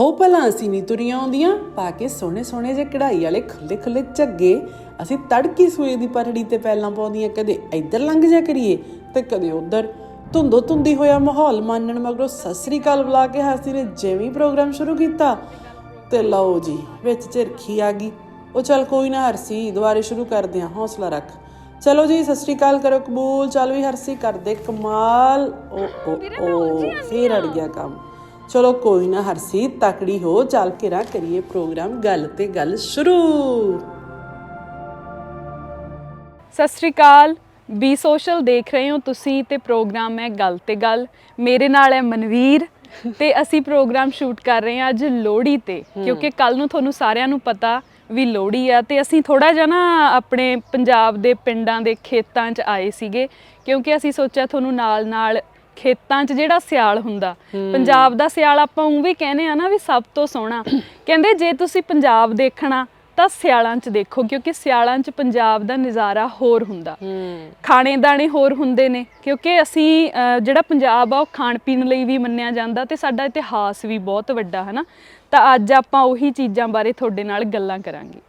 ਹੋ ਭਲਾ ਅਸੀਂ ਨਹੀਂ ਤੁਰੀਆਂ ਆਉਂਦੀਆਂ, ਪਾ ਕੇ ਸੋਹਣੇ ਸੋਹਣੇ ਜੇ ਕਢਾਈ ਵਾਲੇ ਖੁੱਲੇ ਖੁੱਲੇ ਝੱਗੇ। ਅਸੀਂ ਤੜਕੀ ਸੂਏ ਦੀ ਪਰੜੀ ਤੇ ਪੈਲਾਂ ਪਾਉਂਦੀਆਂ, ਕਦੇ ਇੱਧਰ ਲੰਘ ਜਾ ਕਰੀਏ ਤੇ ਕਦੇ ਉੱਧਰ। ਧੁੰਦੋ ਧੁੰਦੀ ਹੋਇਆ ਮਾਹੌਲ ਮਾਨਣ ਮਗਰੋਂ ਸਤਿ ਸ੍ਰੀ ਅਕਾਲ ਬੁਲਾ ਕੇ ਹਾਸੀ ਨੇ ਜਿਵੇਂ ਪ੍ਰੋਗਰਾਮ ਸ਼ੁਰੂ ਕੀਤਾ ਤੇ ਲਓ ਜੀ, ਵਿੱਚ ਝਿਰਖੀ ਆ ਗਈ। ਉਹ ਚੱਲ ਕੋਈ ਨਾ ਹਰਸੀ, ਦੁਬਾਰੇ ਸ਼ੁਰੂ ਕਰਦੇ ਹਾਂ, ਹੌਸਲਾ ਰੱਖ। ਚਲੋ ਜੀ, ਸਤਿ ਸ੍ਰੀ ਅਕਾਲ ਕਰੋ ਕਬੂਲ, ਚੱਲ ਵੀ ਹਰਸੀ ਕਰਦੇ ਕਮਾਲ। ਓ ਓ ਓ, ਫੇਰ ਅੜ ਗਿਆ ਕੰਮ। ਚਲੋ ਕੋਈ ਨਾ ਹਰਸੀ ਤਕੜੀ ਹੋ ਚੱਲ ਕੇ ਰਾ ਕਰੀਏ ਪ੍ਰੋਗਰਾਮ ਗੱਲ ਤੇ ਗੱਲ ਸ਼ੁਰੂ। ਸਤਿ ਸ਼੍ਰੀ ਅਕਾਲ। ਬੀ ਸੋਸ਼ਲ ਦੇਖ ਰਹੇ ਹੋ ਤੁਸੀਂ ਤੇ ਪ੍ਰੋਗਰਾਮ ਹੈ ਗੱਲ ਤੇ ਗੱਲ। ਮੇਰੇ ਨਾਲ ਹੈ ਮਨਵੀਰ ਤੇ ਅਸੀਂ ਪ੍ਰੋਗਰਾਮ ਸ਼ੂਟ ਕਰ ਰਹੇ ਹਾਂ ਅੱਜ ਲੋਹੜੀ ਤੇ। ਕਿਉਂਕਿ ਕੱਲ ਨੂੰ ਤੁਹਾਨੂੰ ਸਾਰਿਆਂ ਨੂੰ ਪਤਾ ਵੀ ਲੋਹੜੀ ਆ ਤੇ ਅਸੀਂ ਥੋੜਾ ਜਿਹਾ ਨਾ ਆਪਣੇ ਪੰਜਾਬ ਦੇ ਪਿੰਡਾਂ ਦੇ ਖੇਤਾਂ 'ਚ ਆਏ ਸੀਗੇ। ਕਿਉਂਕਿ ਅਸੀਂ ਸੋਚਿਆ ਤੁਹਾਨੂੰ ਨਾਲ ਨਾਲ ਖੇਤਾਂ 'ਚ ਜਿਹੜਾ ਸਿਆਲ ਹੁੰਦਾ ਪੰਜਾਬ ਦਾ ਸਿਆਲ ਆਪਾਂ ਉਹ ਵੀ ਕਹਿੰਦੇ ਆ ਨਾ ਵੀ ਸਭ ਤੋਂ ਸੋਹਣਾ। ਕਹਿੰਦੇ ਜੇ ਤੁਸੀਂ ਪੰਜਾਬ ਦੇਖਣਾ ਤਾਂ ਸਿਆਲਾਂ 'ਚ ਦੇਖੋ ਕਿਉਂਕਿ ਸਿਆਲਾਂ 'ਚ ਪੰਜਾਬ ਦਾ ਨਜ਼ਾਰਾ ਹੋਰ ਹੁੰਦਾ। ਖਾਣੇ ਦਾਣੇ ਹੋਰ ਹੁੰਦੇ ਨੇ ਕਿਉਂਕਿ ਅਸੀਂ ਜਿਹੜਾ ਪੰਜਾਬ ਆ ਉਹ ਖਾਣ ਪੀਣ ਲਈ ਵੀ ਮੰਨਿਆ ਜਾਂਦਾ ਤੇ ਸਾਡਾ ਇਤਿਹਾਸ ਵੀ ਬਹੁਤ ਵੱਡਾ ਹੈ ਨਾ ਤਾਂ ਅੱਜ ਆਪਾਂ ਉਹੀ ਚੀਜ਼ਾਂ ਬਾਰੇ ਤੁਹਾਡੇ ਨਾਲ ਗੱਲਾਂ ਕਰਾਂਗੇ।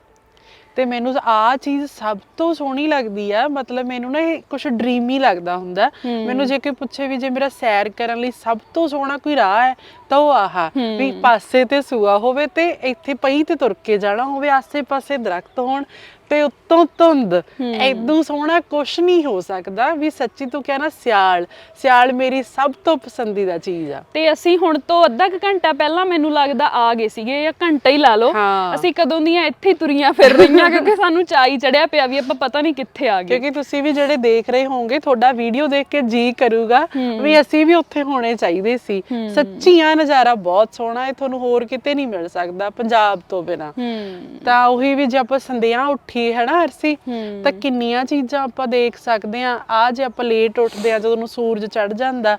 ਤੇ ਮੈਨੂੰ ਆ ਚੀਜ਼ ਸਭ ਤੋਂ ਸੋਹਣੀ ਲੱਗਦੀ ਆ। ਮਤਲਬ ਮੈਨੂੰ ਨਾ ਇਹ ਕੁਝ ਡ੍ਰੀਮੀ ਲੱਗਦਾ ਹੁੰਦਾ। ਮੈਨੂੰ ਜੇ ਕੋਈ ਪੁੱਛੇ ਵੀ ਜੇ ਮੇਰਾ ਸੈਰ ਕਰਨ ਲਈ ਸਭ ਤੋਂ ਸੋਹਣਾ ਕੋਈ ਰਾਹ ਹੈ ਤਾਂ ਉਹ ਆਹਾ ਵੀ ਪਾਸੇ ਤੇ ਸੂਆ ਹੋਵੇ ਤੇ ਇੱਥੇ ਪਈ ਤੇ ਤੁਰ ਕੇ ਜਾਣਾ ਹੋਵੇ ਆਸੇ-ਪਾਸੇ ਦਰਖਤ ਹੋਣ ਤੇ ਉੱਤੋਂ ਧੁੰਦ। ਐਦੋਂ ਸੋਹਣਾ ਕੁਛ ਨਹੀਂ ਹੋ ਸਕਦਾ ਵੀ ਸੱਚੀ ਤੂੰ ਕਹਿਣਾ ਸਿਆਲ। ਸਿਆਲ ਮੇਰੀ ਸਭ ਤੋਂ ਪਸੰਦੀਦਾ ਚੀਜ਼ ਆ। ਤੇ ਅਸੀਂ ਹੁਣ ਤੋਂ ਅੱਧਾ ਕੁ ਘੰਟਾ ਪਹਿਲਾਂ ਮੈਨੂੰ ਲੱਗਦਾ ਆ ਗਏ ਸੀਗੇ ਜਾਂ ਘੰਟਾ ਹੀ ਲਾ ਲਓ। ਹਾਂ। ਅਸੀਂ ਕਦੋਂ ਦੀਆਂ ਇੱਥੇ ਹੀ ਤੁਰੀਆਂ ਫਿਰ ਰਹੀਆਂ ਕਿਉਂਕਿ ਸਾਨੂੰ ਚਾਈ ਚੜਿਆ ਪਿਆ ਵੀ ਆਪਾਂ ਪਤਾ ਨਹੀਂ ਕਿੱਥੇ ਆ ਗਏ। ਕਿਉਂਕਿ ਤੁਸੀਂ ਵੀ ਜਿਹੜੇ ਦੇਖ ਰਹੇ ਹੋਵੋਗੇ ਤੁਹਾਡਾ ਵੀਡੀਓ ਦੇਖ ਕੇ ਜੀ ਕਰੂਗਾ ਵੀ ਅਸੀਂ ਵੀ ਉੱਥੇ ਹੋਣੇ ਚਾਹੀਦੇ ਸੀ। ਸੱਚੀ ਆ ਨਜ਼ਾਰਾ ਬਹੁਤ ਸੋਹਣਾ ਹੈ ਤੁਹਾਨੂੰ ਹੋਰ ਕਿਤੇ ਨਹੀਂ ਮਿਲ ਸਕਦਾ ਪੰਜਾਬ ਤੋਂ ਬਿਨਾ। ਹੂੰ। ਤਾਂ ਉਹੀ ਵੀ ਜੇ ਆਪਾਂ ਸੰਧਿਆ ਉੱਠੀਏ ਹਨਾ ਅਰਸੀ ਤਾਂ ਕਿੰਨੀਆਂ ਚੀਜ਼ਾਂ ਆਪਾਂ ਦੇਖ ਸਕਦੇ ਆ ਆ ਜੇ ਆਪਾਂ ਲੇਟ ਉੱਠਦੇ ਆ ਜਦੋਂ ਨੂੰ ਸੂਰਜ ਚੜ ਜਾਂਦਾ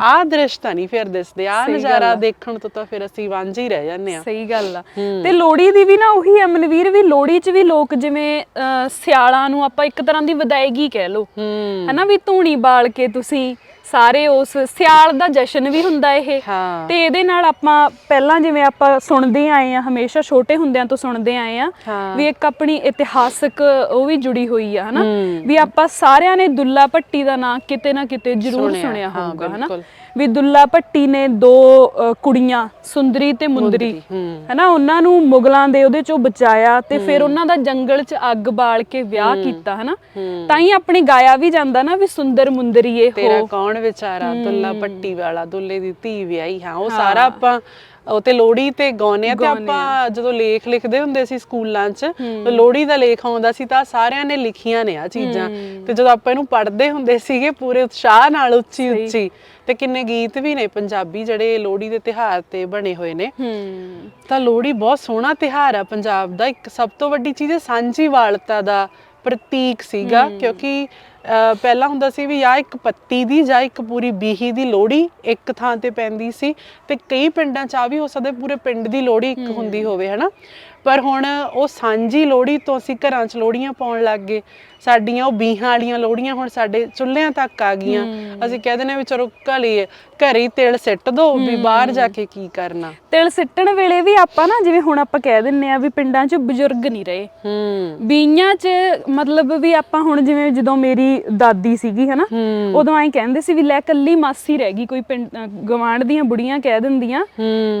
ਆਹ ਦ੍ਰਿਸ਼ ਤਾਂ ਨਹੀਂ ਫਿਰ ਦਿਸਦੇ। ਆ ਨਜ਼ਾਰਾ ਆ। ਦੇਖਣ ਤੋਂ ਤਾਂ ਫਿਰ ਅਸੀਂ ਵਾਂਝੇ ਹੀ ਰਹਿ ਜਾਂਦੇ ਆ ਸਹੀ ਗੱਲ ਆ। ਤੇ ਲੋਹੜੀ ਦੀ ਵੀ ਨਾ ਉਹੀ ਆ ਮਨਵੀਰ ਵੀ ਲੋਹੜੀ 'ਚ ਵੀ ਲੋਕ ਜਿਵੇਂ ਸਿਆਲਾਂ ਨੂੰ ਆਪਾਂ ਇੱਕ ਤਰ੍ਹਾਂ ਦੀ ਵਿਦਾਇਗੀ ਕਹਿ ਹੂੰ। ਹਨਾ ਵੀ ਧੂਣੀ ਬਾਲ ਕੇ ਤੁਸੀਂ ਸਾਰੇ ਉਸ ਸਿਆਲ ਦਾ ਜਸ਼ਨ ਵੀ ਹੁੰਦਾ ਇਹ ਹਾਂ ਤੇ ਇਹਦੇ ਨਾਲ ਆਪਾਂ ਪਹਿਲਾਂ ਜਿਵੇਂ ਆਪਾਂ ਸੁਣਦੇ ਆਏ ਆ ਹਮੇਸ਼ਾ ਛੋਟੇ ਹੁੰਦਿਆਂ ਤੋਂ ਸੁਣਦੇ ਆਏ ਆ ਹਾਂ। ਵੀ ਇੱਕ ਆਪਣੀ ਇਤਿਹਾਸਕ ਉਹ ਵੀ ਜੁੜੀ ਹੋਈ ਆ ਹਨਾ ਹੂੰ। ਵੀ ਆਪਾਂ ਸਾਰਿਆਂ ਨੇ ਦੁੱਲਾ ਭੱਟੀ ਦਾ ਨਾਂ ਕਿਤੇ ਨਾ ਕਿਤੇ ਜ਼ਰੂਰ ਸੁਣਿਆ, ਸੁਣਿਆ ਹਾਂ, ਹੋਊਗਾ ਹਨਾ ਬਿਲਕੁਲ। ਵੀ ਦੁੱਲਾ ਭੱਟੀ ਨੇ ਦੋ ਅ, ਕੁੜੀਆਂ ਸੁੰਦਰੀ ਤੇ ਮੁੰਦਰੀ। ਹਨਾ ਉਹਨਾਂ ਨੂੰ ਮੁਗਲਾਂ ਦੇ ਉਹਦੇ ਚੋਂ ਬਚਾਇਆ ਤੇ ਫਿਰ ਉਹਨਾਂ ਦਾ ਜੰਗਲ 'ਚ ਅੱਗ ਬਾਲ ਕੇ ਵਿਆਹ ਕੀਤਾ ਹਨਾ। ਤਾਂ ਹੀ ਆਪਣੀ ਗਾਇਆ ਵੀ ਜਾਂਦਾ ਨਾ ਵੀ ਸੁੰਦਰ ਮੁੰਦਰੀਏ ਤੇਰਾ ਹੋ। ਕੌਣ ਵਿਚਾਰਾ? ਦੁੱਲਾ ਪੱਟੀ ਵਾਲਾ ਦੁੱਲੇ ਦੀ ਧੀ ਵਿਆਹੀ। ਹਾਂ ਉਹ ਸਾਰਾ ਆਪਾਂ ਉਹ ਤੇ ਲੋਹੜੀ ਤੇ ਗਾਉਨੇ ਆ ਤੇ ਆਪਾਂ ਜਦੋਂ ਲੇਖ ਲਿਖਦੇ ਹੁੰਦੇ ਸੀ ਸਕੂਲਾਂ 'ਚ ਤੇ ਲੋਹੜੀ ਦਾ ਲੇਖ ਆਉਂਦਾ ਸੀ ਤਾਂ ਸਾਰਿਆਂ ਨੇ ਲਿਖੀਆਂ ਨੇ ਆ ਚੀਜ਼ਾਂ। ਤੇ ਜਦੋਂ ਆਪਾਂ ਇਹਨੂੰ ਪੜ੍ਹਦੇ ਹੁੰਦੇ ਸੀਗੇ ਪੂਰੇ ਉਤਸ਼ਾਹ ਨਾਲ ਉੱਚੀ ਉੱਚੀ। ਤੇ ਕਿੰਨੇ ਗੀਤ ਵੀ ਨੇ ਪੰਜਾਬੀ ਜਿਹੜੇ ਲੋਹੜੀ ਦੇ ਤਿਉਹਾਰ ਤੇ ਬਣੇ ਹੋਏ ਨੇ। ਹੂੰ। ਤਾਂ ਲੋਹੜੀ ਬਹੁਤ ਸੋਹਣਾ ਤਿਉਹਾਰ ਆ ਪੰਜਾਬ ਦਾ। ਇੱਕ ਸਭ ਤੋਂ ਵੱਡੀ ਚੀਜ਼ ਹੈ ਸਾਂਝੀ ਵਾਲਤਾ ਦਾ ਪ੍ਰਤੀਕ ਸੀਗਾ ਕਿਉਂਕਿ ਪਹਿਲਾਂ ਹੁੰਦਾ ਸੀ ਵੀ ਜਾਂ ਇੱਕ ਪੱਤੀ ਦੀ ਜਾਂ ਇੱਕ ਪੂਰੀ ਬੀਹੀ ਦੀ ਲੋਹੜੀ ਇੱਕ ਥਾਂ ਤੇ ਪੈਂਦੀ ਸੀ ਤੇ ਕਈ ਪਿੰਡਾਂ 'ਚ ਆ ਵੀ ਹੋ ਸਕਦਾ ਪੂਰੇ ਪਿੰਡ ਦੀ ਲੋਹੜੀ ਇੱਕ ਹੁੰਦੀ ਹੋਵੇ ਹਨਾ? ਪਰ ਹੁਣ ਉਹ ਸਾਂਝੀ ਲੋਹੜੀ ਤੋਂ ਅਸੀਂ ਘਰਾਂ 'ਚ ਲੋਹੜੀਆਂ ਪਾਉਣ ਲੱਗ ਗਏ। ਸਾਡੀਆਂ ਉਹ ਬੀਹਾਂ ਵਾਲੀਆਂ ਲੋਹੜੀਆਂ ਹੁਣ ਸਾਡੇ ਚੁੱਲ੍ਹਿਆਂ ਤੱਕ ਆ ਗਈਆਂ। ਅਸੀਂ ਕਹਿ ਦਿੰਦੇ ਆ ਵੀ ਚਲੋ ਘਰੇ ਘਰੇ ਤੇਲ ਸਿੱਟ ਦੋ ਵੀ ਬਾਹਰ ਜਾ ਕੇ ਕੀ ਕਰਨਾ? ਤਿਲ ਸਿੱਟਣ ਵੇਲੇ ਵੀ ਆਪਾਂ ਨਾ ਜਿਵੇਂ ਹੁਣ ਆਪਾਂ ਕਹਿ ਦਿੰਨੇ ਆ ਵੀ ਪਿੰਡਾਂ 'ਚ ਬਜ਼ੁਰਗ ਨਹੀਂ ਰਹੇ। ਹੂੰ। ਬੀਆਂ 'ਚ ਮਤਲਬ ਵੀ ਆਪਾਂ ਹੁਣ ਜਿਵੇਂ ਜਦੋਂ ਮੇਰੀ ਦਾਦੀ ਸੀਗੀ ਹਨਾ? ਉਦੋਂ ਐਂ ਕਹਿੰਦੇ ਸੀ ਵੀ ਲੈ ਕੱਲੀ ਮਾਸੀ ਰਹਿ ਗਈ ਕੋਈ ਗਵਾਂਢ ਦੀਆਂ ਬੁੜੀਆਂ ਕਹਿ ਦਿੰਦੀਆਂ।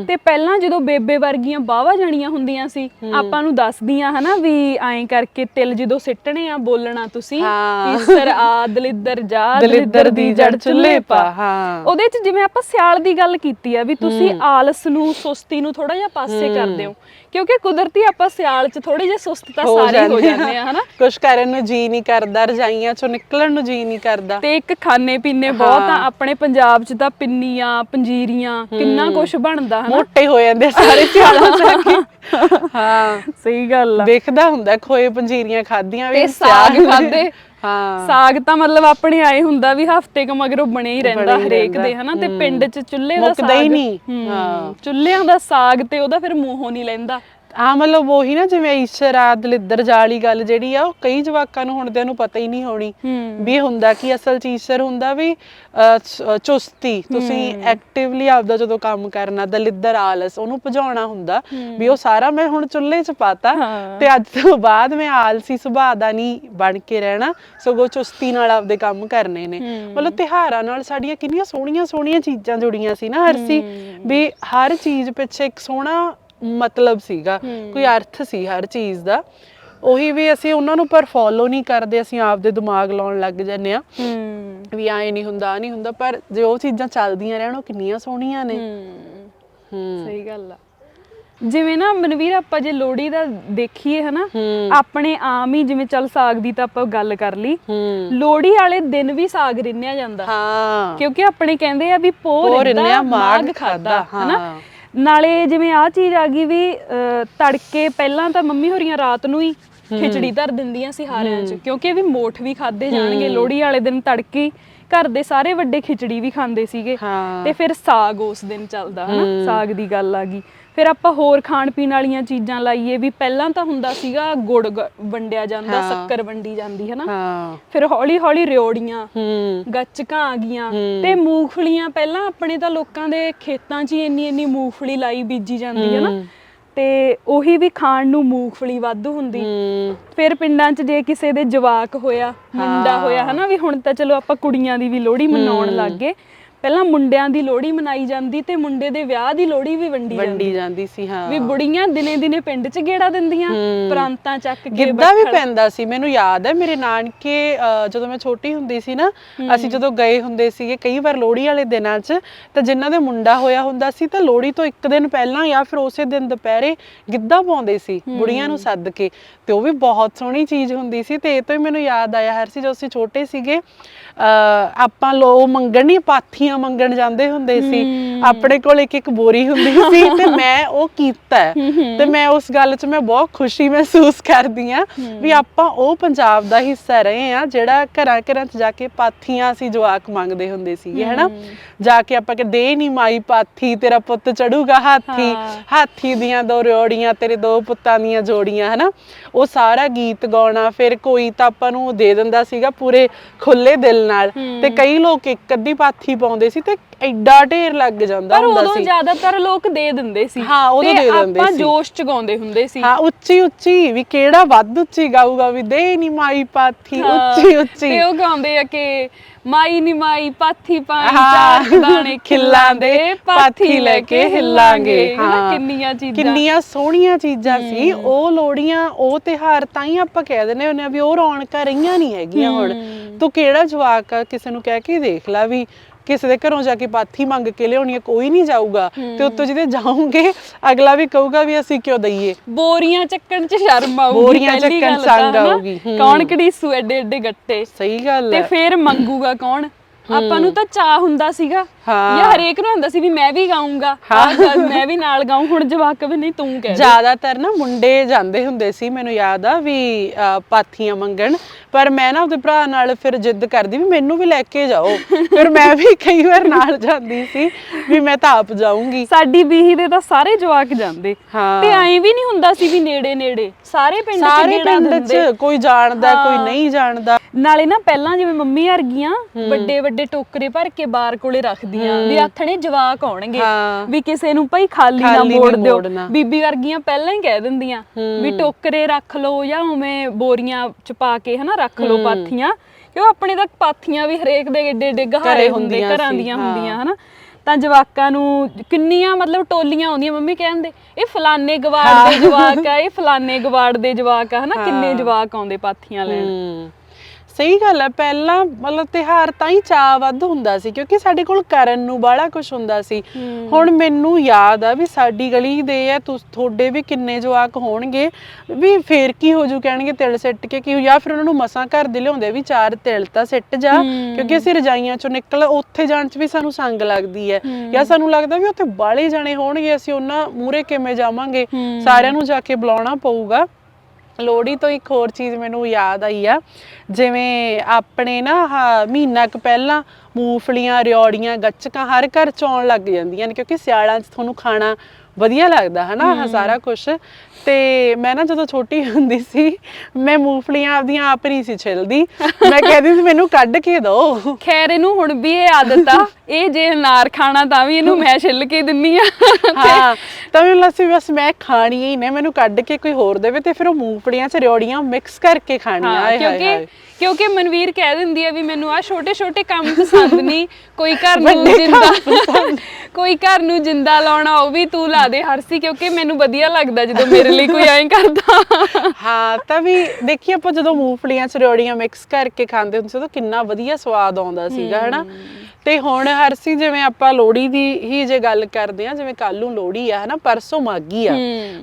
ਤੇ ਪਹਿਲਾਂ ਜਦੋਂ ਬੇਬੇ ਵਰਗੀਆਂ ਬਾਵਾ ਜਣੀਆਂ ਹੁੰਦੀਆਂ ਸੀ ਆਪਾਂ ਨੂੰ ਦੱਸਦੀਆਂ ਹਨਾ ਵੀ ਐਂ ਕਰਕੇ ਤਿਲ ਜਦੋਂ ਸਿੱਟਣੇ ਆ ਬੋਲਣਾ ਤੁਸੀਂ ਹਾਂ। ਈਸਰ ਆ ਦਲਿੱਦਰ ਜਾ ਦਲਿੱਦਰ ਦੀ ਜੜ ਚੁੱਲ੍ਹੇ ਪਾ, ਹਾਂ। ਉਹਦੇ ਚ ਜਿਵੇਂ ਆਪਾਂ ਸਿਆਲ ਦੀ ਗੱਲ ਕੀਤੀ ਆ ਵੀ ਤੁਸੀਂ ਆਲਸ ਨੂੰ ਸੁਸਤੀ ਨੂੰ ਥੋੜਾ ਜਿਹਾ ਪਾਸੇ ਕਰਦੇ ਹੋ ਕਿਉਂਕਿ ਕੁਦਰਤੀ ਆਪਾਂ ਸਿਆਲ ਚ ਥੋੜੇ ਜਿਹਾ ਸੁਸਤ ਤਾਂ ਸਾਰੇ ਹੋ ਜਾਂਦੇ ਆ। ਹਨਾ? ਕੁਛ ਕਰਨ ਨੂੰ ਜੀ ਨਹੀਂ ਕਰਦਾ ਰਜਾਈਆਂ ਚੋਂ ਨਿਕਲਣ ਨੂੰ ਜੀ ਨਹੀਂ ਕਰਦਾ। ਤੇ ਇੱਕ ਖਾਣੇ ਪੀਣੇ ਬਹੁਤ ਆ ਆਪਣੇ ਪੰਜਾਬ ਚ ਤਾਂ ਪਿੰਨੀਆਂ ਪੰਜੀਰੀਆਂ ਕਿੰਨਾ ਕੁਝ ਬਣਦਾ ਹਨਾ? ਮੋਟੇ ਹੋ ਜਾਂਦੇ ਸਾਰੇ ਸਿਆਲਾਂ ਚ ਆ ਕੇ। ਹਾਂ ਸਹੀ ਗੱਲ ਆ। ਦੇਖਦਾ ਹੁੰਦਾ ਖੋਏ ਪੰਜੀਰੀਆਂ ਖਾਧੀਆਂ ਵੀ ਸਾਗ ਸਿਆਲ ਖਾਦੇ ਹਾਂ ਸਾਗ ਤਾਂ ਮਤਲਬ ਆਪਣੇ ਆਏ ਹੁੰਦਾ ਵੀ ਹਫ਼ਤੇ ਕ ਮਗਰੋਂ ਬਣੇ ਹੀ ਰਹਿੰਦਾ ਹਰੇਕ। ਦੇ ਹਨਾ ਤੇ ਪਿੰਡ 'ਚ ਚੁੱਲ੍ਹੇ ਦਾ ਸਾਗ ਮੁੱਕਦਾ ਹੀ ਨਹੀਂ। ਹਾਂ। ਚੁੱਲ੍ਹਿਆਂ ਦਾ ਸਾਗ ਤੇ ਉਹਦਾ ਫਿਰ ਮੂੰਹੋਂ ਨਹੀਂ ਲੈਂਦਾ ਆ ਮਤਲਬ ਉਹੀ ਨਾ ਜਿਵੇਂ ਈਸ਼ਰਾ ਦਲਿੱਦਰ ਜਾਲੀ ਗੱਲ ਜਿਹੜੀ ਆ ਉਹ ਕਈ ਜਵਾਕਾਂ ਨੂੰ ਹੁਣ ਦੇ ਨੂੰ ਪਤਾ ਹੀ ਨਹੀਂ ਹੋਣੀ ਵੀ ਇਹ ਹੁੰਦਾ ਕੀ ਅਸਲ ਚ ਈਸ਼ਰ ਹੁੰਦਾ ਵੀ ਅਹ, ਚ- ਚੁਸਤੀ ਤੁਸੀਂ ਐਕਟਿਵਲੀ ਆਪਦਾ ਜਦੋਂ ਕੰਮ ਕਰਨਾ ਦਲਿੱਦਰ ਆਲਸ ਉਹਨੂੰ ਭਜਾਉਣਾ ਹੁੰਦਾ ਵੀ ਉਹ ਸਾਰਾ ਮੈਂ ਹੁਣ ਚੁੱਲ੍ਹੇ 'ਚ ਪਾਤਾ ਹਾਂ। ਤੇ ਅੱਜ ਤੋਂ ਬਾਅਦ ਮੈਂ ਆਲਸੀ ਸੁਭਾਅ ਦਾ ਨਹੀਂ ਬਣ ਕੇ ਰਹਿਣਾ ਸਗੋਂ ਚੁਸਤੀ ਨਾਲ ਆਪਦੇ ਕੰਮ ਕਰਨੇ ਨੇ। ਮਤਲਬ ਤਿਹਾਰਾਂ ਨਾਲ ਸਾਡੀਆਂ ਕਿੰਨੀਆਂ ਸੋਹਣੀਆਂ ਸੋਹਣੀਆਂ ਚੀਜ਼ਾਂ ਜੁੜੀਆਂ ਸੀ ਨਾ ਹਰਸੀ ਵੀ ਹਰ ਚੀਜ਼ ਪਿੱਛੇ ਇੱਕ ਸੋਹਣਾ ਮਤਲਬ ਸੀਗਾ ਕੋਈ ਅਰਥ ਸੀ ਹਰ ਚੀਜ਼ ਦਾ। ਉਹੀ ਵੀ ਅਸੀਂ ਉਹਨਾਂ ਨੂੰ ਪਰ ਫੋਲੋ ਨਹੀਂ ਕਰਦੇ ਅਸੀਂ ਆਪਦੇ ਦਿਮਾਗ ਲਾਉਣ ਲੱਗ ਜੰਨੇ ਆ ਹੂੰ। ਵੀ ਐ ਨਹੀਂ ਹੁੰਦਾ ਨਹੀਂ ਹੁੰਦਾ ਪਰ ਜੇ ਉਹ ਚੀਜ਼ਾਂ ਚੱਲਦੀਆਂ ਰਹਿਣ ਉਹ ਕਿੰਨੀਆਂ ਸੋਹਣੀਆਂ ਨੇ। ਹੂੰ। ਸਹੀ ਗੱਲ ਆ। ਜਿਵੇਂ ਨਾ ਮਨਵੀਰ ਆਪਾਂ ਜੇ ਲੋਹੜੀ ਦਾ ਦੇਖੀਏ ਹਨਾ। ਆਪਣੇ ਆਮ ਹੀ ਜਿਵੇਂ ਚੱਲ ਸਾਗ ਦੀ ਤਾਂ ਆਪਾਂ ਗੱਲ ਕਰ ਲਈ। ਹੂੰ। ਲੋਹੜੀ ਵਾਲੇ ਦਿਨ ਵੀ ਸਾਗ ਰਿੰਨਿਆ ਜਾਂਦਾ। ਹਾਂ। ਕਿਉਂਕਿ ਆਪਣੇ ਕਹਿੰਦੇ ਆ ਵੀ ਪੋਹ ਰਿੰਨਿਆ, ਮਾਗ ਖਾਦਾ ਹਨਾ। ਨਾਲੇ ਜਿਵੇਂ ਆ ਚੀਜ਼ ਆ ਗਈ ਵੀ ਅਹ, ਤੜਕੇ ਪਹਿਲਾਂ ਤਾਂ ਮੰਮੀ ਹੋਰੀਆਂ ਰਾਤ ਨੂੰ ਹੀ ਖਿਚੜੀ ਧਰ ਦਿੰਦੀਆਂ ਸੀ ਹਾਰਿਆਂ 'ਚ। ਕਿਉਂਕਿ ਇਹ ਵੀ ਮੋਠ ਵੀ ਖਾਦੇ ਜਾਣਗੇ ਲੋਹੜੀ ਵਾਲੇ ਦਿਨ ਤੜਕੇ ਹੀ ਘਰ ਦੇ ਸਾਰੇ ਵੱਡੇ ਖਿਚੜੀ ਵੀ ਖਾਂਦੇ ਸੀਗੇ। ਹਾਂ। ਤੇ ਫਿਰ ਸਾਗ ਉਸ ਦਿਨ ਚੱਲਦਾ ਹਨਾ? ਸਾਗ ਦੀ ਗੱਲ ਆ ਗਈ। ਫਿਰ ਆਪਾਂ ਹੋਰ ਖਾਣ ਪੀਣ ਵਾਲੀਆਂ ਚੀਜ਼ਾਂ ਲਾਈਏ ਵੀ ਪਹਿਲਾਂ ਤਾਂ ਹੁੰਦਾ ਸੀਗਾ ਗੁੜ ਗ- ਵੰਡਿਆ ਜਾਂਦਾ ਹਾਂ। ਸ਼ੱਕਰ ਵੰਡੀ ਜਾਂਦੀ ਹਨਾ? ਹਾਂ। ਫਿਰ ਹੌਲੀ ਹੌਲੀ ਰਿਓੜੀਆਂ ਹੂੰ। ਗੱਚਕਾਂ ਆ ਗਈਆਂ ਤੇ ਮੂੰਗਫਲੀਆਂ ਪਹਿਲਾਂ ਆਪਣੇ ਤਾਂ ਲੋਕਾਂ ਦੇ ਖੇਤਾਂ 'ਚ ਹੀ ਇੰਨੀ ਇੰਨੀ ਮੂੰਗਫਲੀ ਲਾਈ ਬੀਜੀ ਜਾਂਦੀ ਹੈ। ਨਾ ਤੇ ਉਹੀ ਵੀ ਖਾਣ ਨੂੰ ਮੂੰਗਫਲੀ ਵਾਧੂ ਹੁੰਦੀ। ਹੂੰ। ਫਿਰ ਪਿੰਡਾਂ 'ਚ ਜੇ ਕਿਸੇ ਦੇ ਜਵਾਕ ਹੋਇਆ ਮੁੰਡਾ ਹੋਇਆ ਹਨਾ? ਵੀ ਹੁਣ ਤਾਂ ਚਲੋ ਆਪਾਂ ਕੁੜੀਆਂ ਦੀ ਵੀ ਲੋਹੜੀ ਮਨਾਉਣ ਲੱਗ ਗਏ। ਪਹਿਲਾਂ ਮੁੰਡਿਆਂ ਦੀ ਲੋਹੜੀ ਮਨਾਈ ਜਾਂਦੀ ਤੇ ਮੁੰਡੇ ਦੇ ਵਿਆਹ ਦੀ ਲੋਹੜੀ ਵੀ ਵੰਡੀ ਜਾਂਦੀ। ਵੰਡੀ ਜਾਂਦੀ ਸੀ ਹਾਂ। ਵੀ ਬੁੜੀਆਂ ਦਿਨੇ ਦਿਨੇ ਪਿੰਡ 'ਚ ਗੇੜਾ ਦਿੰਦੀਆਂ ਪ੍ਰਾਂਤਾਂ ਚੱਕ ਕੇ ਗਿੱਧਾ ਵੀ ਪੈਂਦਾ ਸੀ ਮੈਨੂੰ ਯਾਦ ਹੈ ਮੇਰੇ ਨਾਨਕੇ ਜਦੋਂ ਮੈਂ ਛੋਟੀ ਹੁੰਦੀ ਸੀ ਨਾ ਅਸੀਂ ਜਦੋਂ ਗਏ ਹੁੰਦੇ ਸੀਗੇ ਕਈ ਵਾਰ ਲੋਹੜੀ ਵਾਲੇ ਦਿਨਾਂ 'ਚ ਤਾਂ ਜਿਨ੍ਹਾਂ ਦੇ ਮੁੰਡਾ ਹੋਇਆ ਹੁੰਦਾ ਸੀ ਤਾਂ ਲੋਹੜੀ ਤੋਂ ਇੱਕ ਦਿਨ ਪਹਿਲਾਂ ਜਾਂ ਫਿਰ ਉਸੇ ਦਿਨ ਦੁਪਹਿਰੇ ਗਿੱਧਾ ਪਾਉਂਦੇ ਸੀ ਬੁੜੀਆਂ ਨੂੰ ਸੱਦ ਕੇ। ਤੇ ਉਹ ਵੀ ਬਹੁਤ ਸੋਹਣੀ ਚੀਜ਼ ਹੁੰਦੀ ਸੀ ਤੇ ਇਹ ਤੋਂ ਹੀ ਮੈਨੂੰ ਯਾਦ ਆਇਆ ਹਰ ਸੀ ਜਦੋਂ ਅਸੀਂ ਛੋਟੇ ਸੀਗੇ ਆਪਾਂ ਲੋ ਮੰਗਣ ਪਾਥੀਆਂ ਮੰਗਣ ਜਾਂਦੇ ਹੁੰਦੇ ਸੀ। ਆਪਣੇ ਕੋਲ ਇੱਕ ਇੱਕ ਬੋਰੀ ਹੁੰਦੀ ਸੀ ਤੇ ਮੈਂ ਉਹ ਕੀਤਾ। ਤੇ ਮੈਂ ਉਸ ਗੱਲ 'ਚ ਮੈਂ ਬਹੁਤ ਖੁਸ਼ੀ ਮਹਿਸੂਸ ਕਰਦੀ ਆ ਵੀ ਆਪਾਂ ਉਹ ਪੰਜਾਬ ਦਾ ਹਿੱਸਾ ਰਹੇ ਆ ਜਿਹੜਾ ਘਰਾਂ ਘਰਾਂ 'ਚ ਜਾ ਕੇ ਪਾਥੀਆਂ ਸੀ ਜਵਾਕ ਮੰਗਦੇ ਹੁੰਦੇ ਸੀਗੇ ਹੈਨਾ? ਜਾ ਕੇ ਆਪਾਂ ਕਿ ਦੇ ਨਹੀਂ ਮਾਈ ਪਾਥੀ ਤੇਰਾ ਪੁੱਤ ਚੜੂਗਾ ਹਾਥੀ। ਹਾਥੀ ਦੀਆਂ ਦੋ ਰਿਓੜੀਆਂ ਤੇਰੇ ਦੋ ਪੁੱਤਾਂ ਦੀਆਂ ਜੋੜੀਆਂ ਹਨਾ? ਉਹ ਸਾਰਾ ਗੀਤ ਗਾਉਣਾ ਫਿਰ ਕੋਈ ਤਾਂ ਆਪਾਂ ਨੂੰ ਦੇ ਦਿੰਦਾ ਸੀਗਾ ਪੂਰੇ ਖੁੱਲੇ ਦਿਲ ਨਾਲ ਤੇ ਕਈ ਲੋਕ ਇੱਕ ਅੱਧੀ ਪਾਥੀ ਪਾਉਂਦੇ ਸੀ ਤੇ ਐਡਾ ਢੇਰ ਲੱਗ ਜਾਂਦਾ ਪਰ ਹੁੰਦਾ ਉਦੋਂ ਸੀ। ਜ਼ਿਆਦਾਤਰ ਲੋਕ ਦੇ ਦਿੰਦੇ ਸੀ। ਹਾਂ, ਉਦੋਂ ਦੇ ਦਿੰਦੇ ਆਪਾਂ ਸੀ। ਜੋਸ਼ ਚ ਗਾਉਂਦੇ ਹੁੰਦੇ ਸੀ। ਹਾਂ ਉੱਚੀ ਉੱਚੀ ਵੀ ਕਿਹੜਾ ਵੱਧ ਉੱਚੀ ਗਾਊਗਾ ਵੀ ਦੇ ਨੀ ਮਾਈ ਪਾਥੀ ਉੱਚੀ ਉੱਚੀ। ਤੇ ਉਹ ਗਾਉਂਦੇ ਆ ਕਿ ਮਾਈ ਨੀ ਮਾਈ ਪਾਥੀ ਪਾਈ ਚਾਰ ਦਾਣੇ ਖਿੱਲਾਂ ਦੇ ਪਾਥੀ ਲੈ ਕੇ ਹਿੱਲਾਂਗੇ। ਹਨਾ ਹਾਂ। ਕਿੰਨੀਆਂ ਚੀਜ਼ਾਂ। ਕਿੰਨੀਆਂ ਸੋਹਣੀਆਂ ਚੀਜ਼ਾਂ ਸੀ। ਉਹ ਲੋੜੀਆਂ ਉਹ ਤਿਹਾਰ ਤਾਂ ਹੀ ਆਪਾਂ ਕਹਿ ਦਿੰਦੇ ਹੁੰਦੇ ਆ ਵੀ ਉਹ ਰੌਣਕਾਂ ਰਹੀਆਂ ਨਹੀਂ ਹੈਗੀਆਂ ਹੁਣ। ਤੂੰ ਕਿਹੜਾ ਜਵਾਕ ਕਿਸੇ ਨੂੰ ਕਹਿ ਕੇ ਦੇਖ ਲੈ ਵੀ ਕਿਸੇ ਦੇ ਘਰੋਂ ਜਾ ਕੇ ਪਾਥੀ ਮੰਗ ਕੇ ਲਿਆਉਣੀ ਕੋਈ ਨਹੀਂ ਜਾਊਗਾ। ਤੇ ਉੱਤੋਂ ਜਿਹਦੇ ਜਾਉਂਗੇ ਅਗਲਾ ਵੀ ਕਹੂਗਾ ਵੀ ਅਸੀਂ ਕਿਉਂ ਦਈਏ। ਬੋਰੀਆਂ ਚੱਕਣ ਚ ਸ਼ਰਮ ਆਊਗੀ ਬੋਰੀਆਂ ਚੱਕਣ ਤਾਂ, ਸੰਗ? ਆਊਗੀ। ਕੌਣ ਕੜੀਸੂ ਐਡੇ ਐਡੇ ਗੱਟੇ? ਸਹੀ ਗੱਲ ਤੇ ਹੈ। ਫੇਰ ਮੰਗੂਗਾ ਕੌਣ? ਆਪਾਂ ਨੂੰ ਤਾਂ ਚਾਹ ਹੁੰਦਾ ਸੀਗਾ। ਜਾਂ ਹਰੇਕ ਨੂੰ ਹੁੰਦਾ ਸੀ ਵੀ ਮੈਂ ਵੀ ਗਾਉਂਗਾ ਮੈਂ ਵੀ ਨਾਲ ਗਾਉਂ ਹੁਣ ਜਵਾਕ ਵੀ ਨਹੀਂ ਤੂੰ ਕਹਿ। ਜ਼ਿਆਦਾਤਰ ਨਾ ਮੁੰਡੇ ਜਾਂਦੇ ਹੁੰਦੇ ਸੀ ਮੈਨੂੰ ਯਾਦ ਆ ਵੀ ਪਾਥੀਆਂ ਮੰਗਣ। ਪਰ ਮੈਂ ਨਾ ਉਹਦੇ ਭਰਾ ਨਾਲ ਫਿਰ ਜਿੱਦ ਕਰਦੀ ਵੀ ਮੈਨੂੰ ਵੀ ਲੈ ਕੇ ਜਾਓ। ਫਿਰ ਮੈਂ ਵੀ ਕਈ ਵਾਰ ਨਾਲ ਜਾਂਦੀ ਸੀ ਵੀ ਮੈਂ ਤਾਂ ਆਪ ਜਾਊਂਗੀ। ਸਾਡੀ ਬੀਹੀ ਦੇ ਤਾਂ ਸਾਰੇ ਜਵਾਕ ਜਾਂਦੇ। ਹਾਂ। ਤੇ ਐਂ ਵੀ ਨਹੀਂ ਹੁੰਦਾ ਸੀ ਵੀ ਨੇੜੇ ਨੇੜੇ ਸਾਰੇ ਪਿੰਡ ਚ ਸਾਰੇ ਗੇੜਾ ਪਿੰਡ ਦਿੰਦੇ। ਕੋਈ ਜਾਣਦਾ ਕੋਈ ਹਾਂ। ਨਹੀਂ ਜਾਣਦਾ। ਨਾਲੇ ਨਾ ਪਹਿਲਾਂ ਜਿਵੇਂ ਮੰਮੀ ਵਰਗੀਆਂ ਵੱਡੇ ਵੱਡੇ ਟੋਕਰੇ ਭਰ ਕੇ ਬਾਰ ਕੋਲੇ ਰੱਖਦੀਆਂ ਵੀ ਆਥਣੇ ਜਵਾਕ ਆਉਣਗੇ। ਹਾਂ। ਵੀ ਕਿਸੇ ਨੂੰ ਭਾਈ ਖਾਲੀ ਨਾ ਖਾਲੀ ਨੀ ਮੋੜ ਦਿਓ। ਮੋੜਨਾ। ਬੀਬੀ ਵਰਗੀਆਂ ਪਹਿਲਾਂ ਹੀ ਕਹਿ ਦਿੰਦੀਆਂ ਵੀ ਟੋਕਰੇ ਰੱਖ ਲਓ ਜਾਂ ਉਵੇਂ ਬੋਰੀਆਂ ਚ ਪਾ ਕੇ ਹਨਾ ਰੱਖ ਲਓ ਪਾਥੀਆਂ ਕਿਉਂ ਆਪਣੇ ਤਾਂ ਪਾਥੀਆਂ ਵੀ ਹਰੇਕ ਦੇ ਏਡੇ ਏਡੇ ਗਹਾਰੇ ਘਰੇ ਹੁੰਦੇ ਘਰਾਂ ਦੀਆਂ। ਹੁੰਦੀਆਂ ਹਨਾ? ਤਾਂ ਜਵਾਕਾਂ ਨੂੰ ਕਿੰਨੀਆਂ ਮਤਲਬ ਟੋਲੀਆਂ ਆਉਂਦੀਆਂ ਮੰਮੀ ਕਹਿੰਦੇ ਇਹ ਫਲਾਨੇ ਗਵਾੜ ਦੇ ਜਵਾਕ ਆ ਇਹ ਫਲਾਨੇ ਗਵਾੜ ਦੇ ਜਵਾਕ ਆ ਹਨਾ? ਕਿੰਨੇ ਜਵਾਕ ਆਉਂਦੇ ਪਾਥੀਆਂ ਲੈਣ। ਸਹੀ ਗੱਲ ਹੈ ਪਹਿਲਾਂ ਮਤਲਬ ਤਿਹਾਰ ਤਾਂ ਹੀ ਚਾਅ ਵੱਧ ਹੁੰਦਾ ਸੀ ਕਿਉਂਕਿ ਸਾਡੇ ਕੋਲ ਕਰਨ ਨੂੰ ਬਾਹਲਾ ਕੁਝ ਹੁੰਦਾ ਸੀ। ਹੁਣ ਮੈਨੂੰ ਯਾਦ ਆ ਵੀ ਸਾਡੀ ਗਲੀ ਦੇ ਆ ਤੁਸ ਤੁਹਾਡੇ ਵੀ ਕਿੰਨੇ ਜਵਾਕ ਹੋਣਗੇ ਵੀ ਫੇਰ ਕੀ ਹੋ ਜੂ ਕਹਿਣਗੇ ਤਿਲ ਸਿੱਟ ਕੇ ਕੀ ਜਾਂ ਫਿਰ ਉਹਨਾਂ ਨੂੰ ਮਸਾਂ ਘਰ ਦੇ ਲਿਆਉਂਦੇ ਵੀ ਚਾਰ ਤਿਲ ਤਾਂ ਸਿੱਟ ਜਾ ਕਿਉਂਕਿ ਅਸੀਂ ਰਜਾਈਆਂ ਚੋਂ ਨਿਕਲ ਉੱਥੇ ਜਾਣ 'ਚ ਵੀ ਸਾਨੂੰ ਸੰਗ ਲੱਗਦੀ ਹੈ। ਜਾਂ ਸਾਨੂੰ ਲੱਗਦਾ ਵੀ ਉੱਥੇ ਬਾਲੇ ਜਾਣੇ ਹੋਣਗੇ ਅਸੀਂ ਉਹਨਾਂ ਮੂਰੇ ਕਿਵੇਂ ਜਾਵਾਂਗੇ। ਸਾਰਿਆਂ ਨੂੰ ਜਾ ਕੇ ਬੁਲਾਉਣਾ ਪਊਗਾ। ਲੋਹੜੀ ਤੋਂ ਇੱਕ ਹੋਰ ਚੀਜ਼ ਮੈਨੂੰ ਯਾਦ ਆਈ ਆ, ਜਿਵੇਂ ਆਪਣੇ ਨਾ ਆਹ ਮਹੀਨਾ ਕੁ ਪਹਿਲਾਂ ਮੂੰਗਫਲੀਆਂ, ਰਿਓੜੀਆਂ, ਗੱਚਕਾਂ ਹਰ ਘਰ ਚ ਆਉਣ ਲੱਗ ਜਾਂਦੀਆਂ ਨੇ, ਕਿਉਂਕਿ ਸਿਆਲਾਂ 'ਚ ਤੁਹਾਨੂੰ ਖਾਣਾ ਵਧੀਆ ਲੱਗਦਾ ਹਨਾ ਆਹ ਸਾਰਾ ਕੁਝ ਤੇ ਮੈਂ ਨਾ ਜਦੋਂ ਛੋਟੀ ਹੁੰਦੀ ਸੀ ਮੈਂ ਮੂੰਗਫਲੀਆਂ ਆਪਦੀਆਂ ਆਪ ਨਹੀਂ ਸੀ ਛਿਲਦੀ। ਮੈਂ ਕਹਿੰਦੀ ਸੀ ਮੈਨੂੰ ਕੱਢ ਕੇ ਦਿਓ ਖੈਰ ਇਹਨੂੰ ਹੁਣ ਵੀ ਇਹ ਆਦਤ ਆ। ਇਹ ਜੇ ਅਨਾਰ ਖਾਣਾ ਤਾਂ ਵੀ ਇਹਨੂੰ ਮੈਂ ਛਿੱਲ ਕੇ ਦਿੰਨੀ ਆ। ਹਾਂ ਤਾਂ ਮੈਨੂੰ ਲੱਸੀ ਬਸ ਮੈਂ ਖਾਣੀ ਹੀ ਨੇ ਮੈਨੂੰ ਕੱਢ ਕੇ ਕੋਈ ਹੋਰ ਦੇਵੇ ਤੇ ਫਿਰ ਉਹ ਮੂੰਗਫਲੀਆਂ ਚ ਰਿਓੜੀਆਂ ਮਿਕਸ ਕਰਕੇ ਖਾਣੀਆਂ। ਹਾਂ ਆਏ ਹਾਏ ਕਿਉਂਕਿ ਕਿਉਂਕਿ ਮਨਵੀਰ ਕਹਿ ਦਿੰਦੀ ਆ ਵੀ ਮੈਨੂੰ ਆ ਛੋਟੇ ਛੋਟੇ ਕੰਮ ਪਸੰਦ ਨਹੀਂ। ਕੋਈ ਘਰ ਨੂੰ ਜਿੰਦਾ ਕੋਈ ਘਰ ਨੂੰ ਜਿੰਦਾ ਲਾਉਣਾ ਉਹ ਵੀ ਤੂੰ ਲਾ ਦੇ ਹਰਸੀ ਕਿਉਂਕਿ ਮੈਨੂੰ ਵਧੀਆ ਲੱਗਦਾ ਜਦੋਂ ਮੇਰੇ ਲਈ ਕੋਈ ਐਂ ਕਰਦਾ। ਹਾਂ ਤਾਂ ਵੀ ਦੇਖੀ ਆਪਾਂ ਜਦੋਂ ਮੂੰਗਫਲੀਆਂ ਚ ਰਿਓੜੀਆਂ ਮਿਕਸ ਕਰਕੇ ਖਾਂਦੇ ਹੁੰਦੇ ਸੀ ਤਾਂ ਕਿੰਨਾ ਵਧੀਆ ਸਵਾਦ ਆਉਂਦਾ ਸੀਗਾ ਹਨਾ? ਤੇ ਹੁਣ ਹਰਸੀ ਜਿਵੇਂ ਆਪਾਂ ਲੋਹੜੀ ਦੀ ਹੀ ਜੇ ਗੱਲ ਕਰਦੇ ਆ ਜਿਵੇਂ ਕੱਲ ਨੂੰ ਲੋਹੜੀ ਆ ਹਨਾ ਪਰਸੋਂ ਮਾਗੀ ਆ।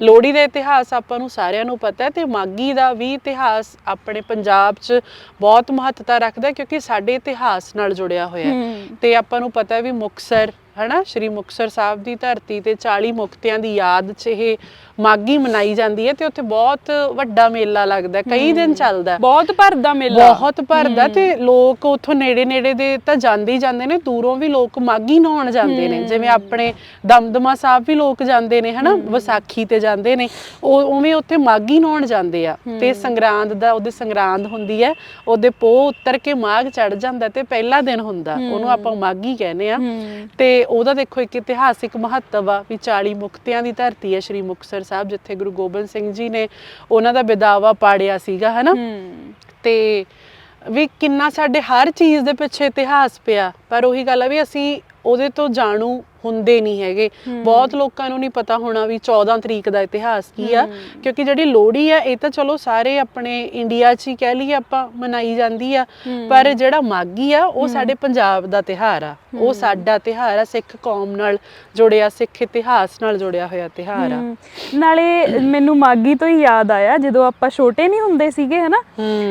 ਲੋਹੜੀ ਦਾ ਇਤਿਹਾਸ ਆਪਾਂ ਨੂੰ ਸਾਰਿਆਂ ਨੂੰ ਪਤਾ ਹੈ ਤੇ ਮਾਗੀ ਦਾ ਵੀ ਇਤਿਹਾਸ ਆਪਣੇ ਪੰਜਾਬ 'ਚ ਬਹੁਤ ਮਹੱਤਤਾ ਰੱਖਦਾ ਕਿਉਂਕਿ ਸਾਡੇ ਇਤਿਹਾਸ ਨਾਲ ਜੁੜਿਆ ਹੋਇਆ ਹੈ ਹੂੰ। ਤੇ ਆਪਾਂ ਨੂੰ ਪਤਾ ਹੈ ਵੀ ਮੁਕਸਰ ਹਨਾ ਸ਼੍ਰੀ ਮੁਕਸਰ ਸਾਹਿਬ ਦੀ ਧਰਤੀ ਤੇ 40 ਮੁਕਤਿਆਂ ਦੀ ਯਾਦ 'ਚ ਇਹ ਮਾਗੀ ਮਨਾਈ ਜਾਂਦੀ ਹੈ ਤੇ ਉੱਥੇ ਬਹੁਤ ਵੱਡਾ ਮੇਲਾ ਲੱਗਦਾ ਕਈ ਦਿਨ ਚੱਲਦਾ। ਬਹੁਤ ਭਰਦਾ ਮੇਲਾ। ਬਹੁਤ ਭਰਦਾ ਤੇ ਲੋਕ ਉਥੋਂ ਨੇੜੇ ਨੇੜੇ ਦੇ ਤਾਂ ਜਾਂਦੇ ਹੀ ਜਾਂਦੇ ਨੇ ਦੂਰੋਂ ਵੀ ਲੋਕ ਮਾਗੀ ਨਹਾਉਣ ਜਾਂਦੇ ਨੇ। ਜਿਵੇਂ ਆਪਣੇ ਦਮਦਮਾ ਸਾਹਿਬ ਵੀ ਲੋਕ ਜਾਂਦੇ ਨੇ ਹਨਾ? ਵਿਸਾਖੀ ਤੇ ਜਾਂਦੇ ਨੇ। ਉਹ ਉਵੇਂ ਉੱਥੇ ਮਾਗੀ ਨਹਾਉਣ ਜਾਂਦੇ ਆ। ਤੇ ਸੰਗਰਾਂਦ ਦਾ ਉਹਦੇ ਸੰਗਰਾਂਦ ਹੁੰਦੀ ਹੈ ਉਹਦੇ ਪੋਹ ਉੱਤਰ ਕੇ ਮਾਘ ਚੜ ਜਾਂਦਾ ਤੇ ਪਹਿਲਾ ਦਿਨ ਹੁੰਦਾ। ਉਹਨੂੰ ਆਪਾਂ ਮਾਗੀ ਕਹਿੰਦੇ ਆ। ਤੇ ਉਹਦਾ ਦੇਖੋ ਇੱਕ ਇਤਿਹਾਸਿਕ ਮਹੱਤਵ ਆ ਵੀ 40 ਮੁਕਤਿਆਂ ਦੀ ਧਰਤੀ ਹੈ ਸ਼੍ਰੀ ਮੁਕਤਸਰ ਸਾਹਿਬ ਜਿੱਥੇ ਗੁਰੂ ਗੋਬਿੰਦ ਸਿੰਘ ਜੀ ਨੇ ਉਹਨਾਂ ਦਾ ਬਿਦਾਵਾ ਪਾੜਿਆ ਸੀਗਾ ਹਨਾ? ਤੇ ਵੀ ਕਿੰਨਾ ਸਾਡੇ ਹਰ ਚੀਜ਼ ਦੇ ਪਿੱਛੇ ਇਤਿਹਾਸ ਪਿਆ ਪਰ ਉਹੀ ਗੱਲ ਆ ਵੀ ਅਸੀਂ ਉਹਦੇ ਤੋਂ ਜਾਣੂ ਹੁੰਦੇ ਨਹੀਂ ਹੈਗੇ। ਬਹੁਤ ਲੋਕਾਂ ਨੂੰ ਨਹੀਂ ਪਤਾ ਹੋਣਾ ਵੀ 14 ਤਰੀਕ ਦਾ ਇਤਿਹਾਸ ਕੀ ਆ। ਕਿਉਂਕਿ ਜਿਹੜੀ ਲੋਹੜੀ ਆ ਇਹ ਤਾਂ ਚਲੋ ਸਾਰੇ ਆਪਣੇ ਇੰਡੀਆ 'ਚ ਹੀ ਕਹਿ ਲਈਏ ਆਪਾਂ ਮਨਾਈ ਜਾਂਦੀ ਆ। ਪਰ ਜਿਹੜਾ ਮਾਗੀ ਆ ਉਹ ਸਾਡੇ ਪੰਜਾਬ ਦਾ ਤਿਹਾਰ ਆ। ਉਹ ਸਾਡਾ ਤਿਹਾਰ ਆ ਸਿੱਖ ਕੌਮ ਨਾਲ ਜੁੜਿਆ ਸਿੱਖ ਇਤਿਹਾਸ ਨਾਲ ਜੁੜਿਆ ਹੋਇਆ ਤਿਹਾਰ ਆ। ਨਾਲੇ ਮੈਨੂੰ ਮਾਗੀ ਤੋਂ ਹੀ ਯਾਦ ਆਇਆ ਜਦੋਂ ਆਪਾਂ ਛੋਟੇ ਨਹੀਂ ਹੁੰਦੇ ਸੀਗੇ ਹਨਾ?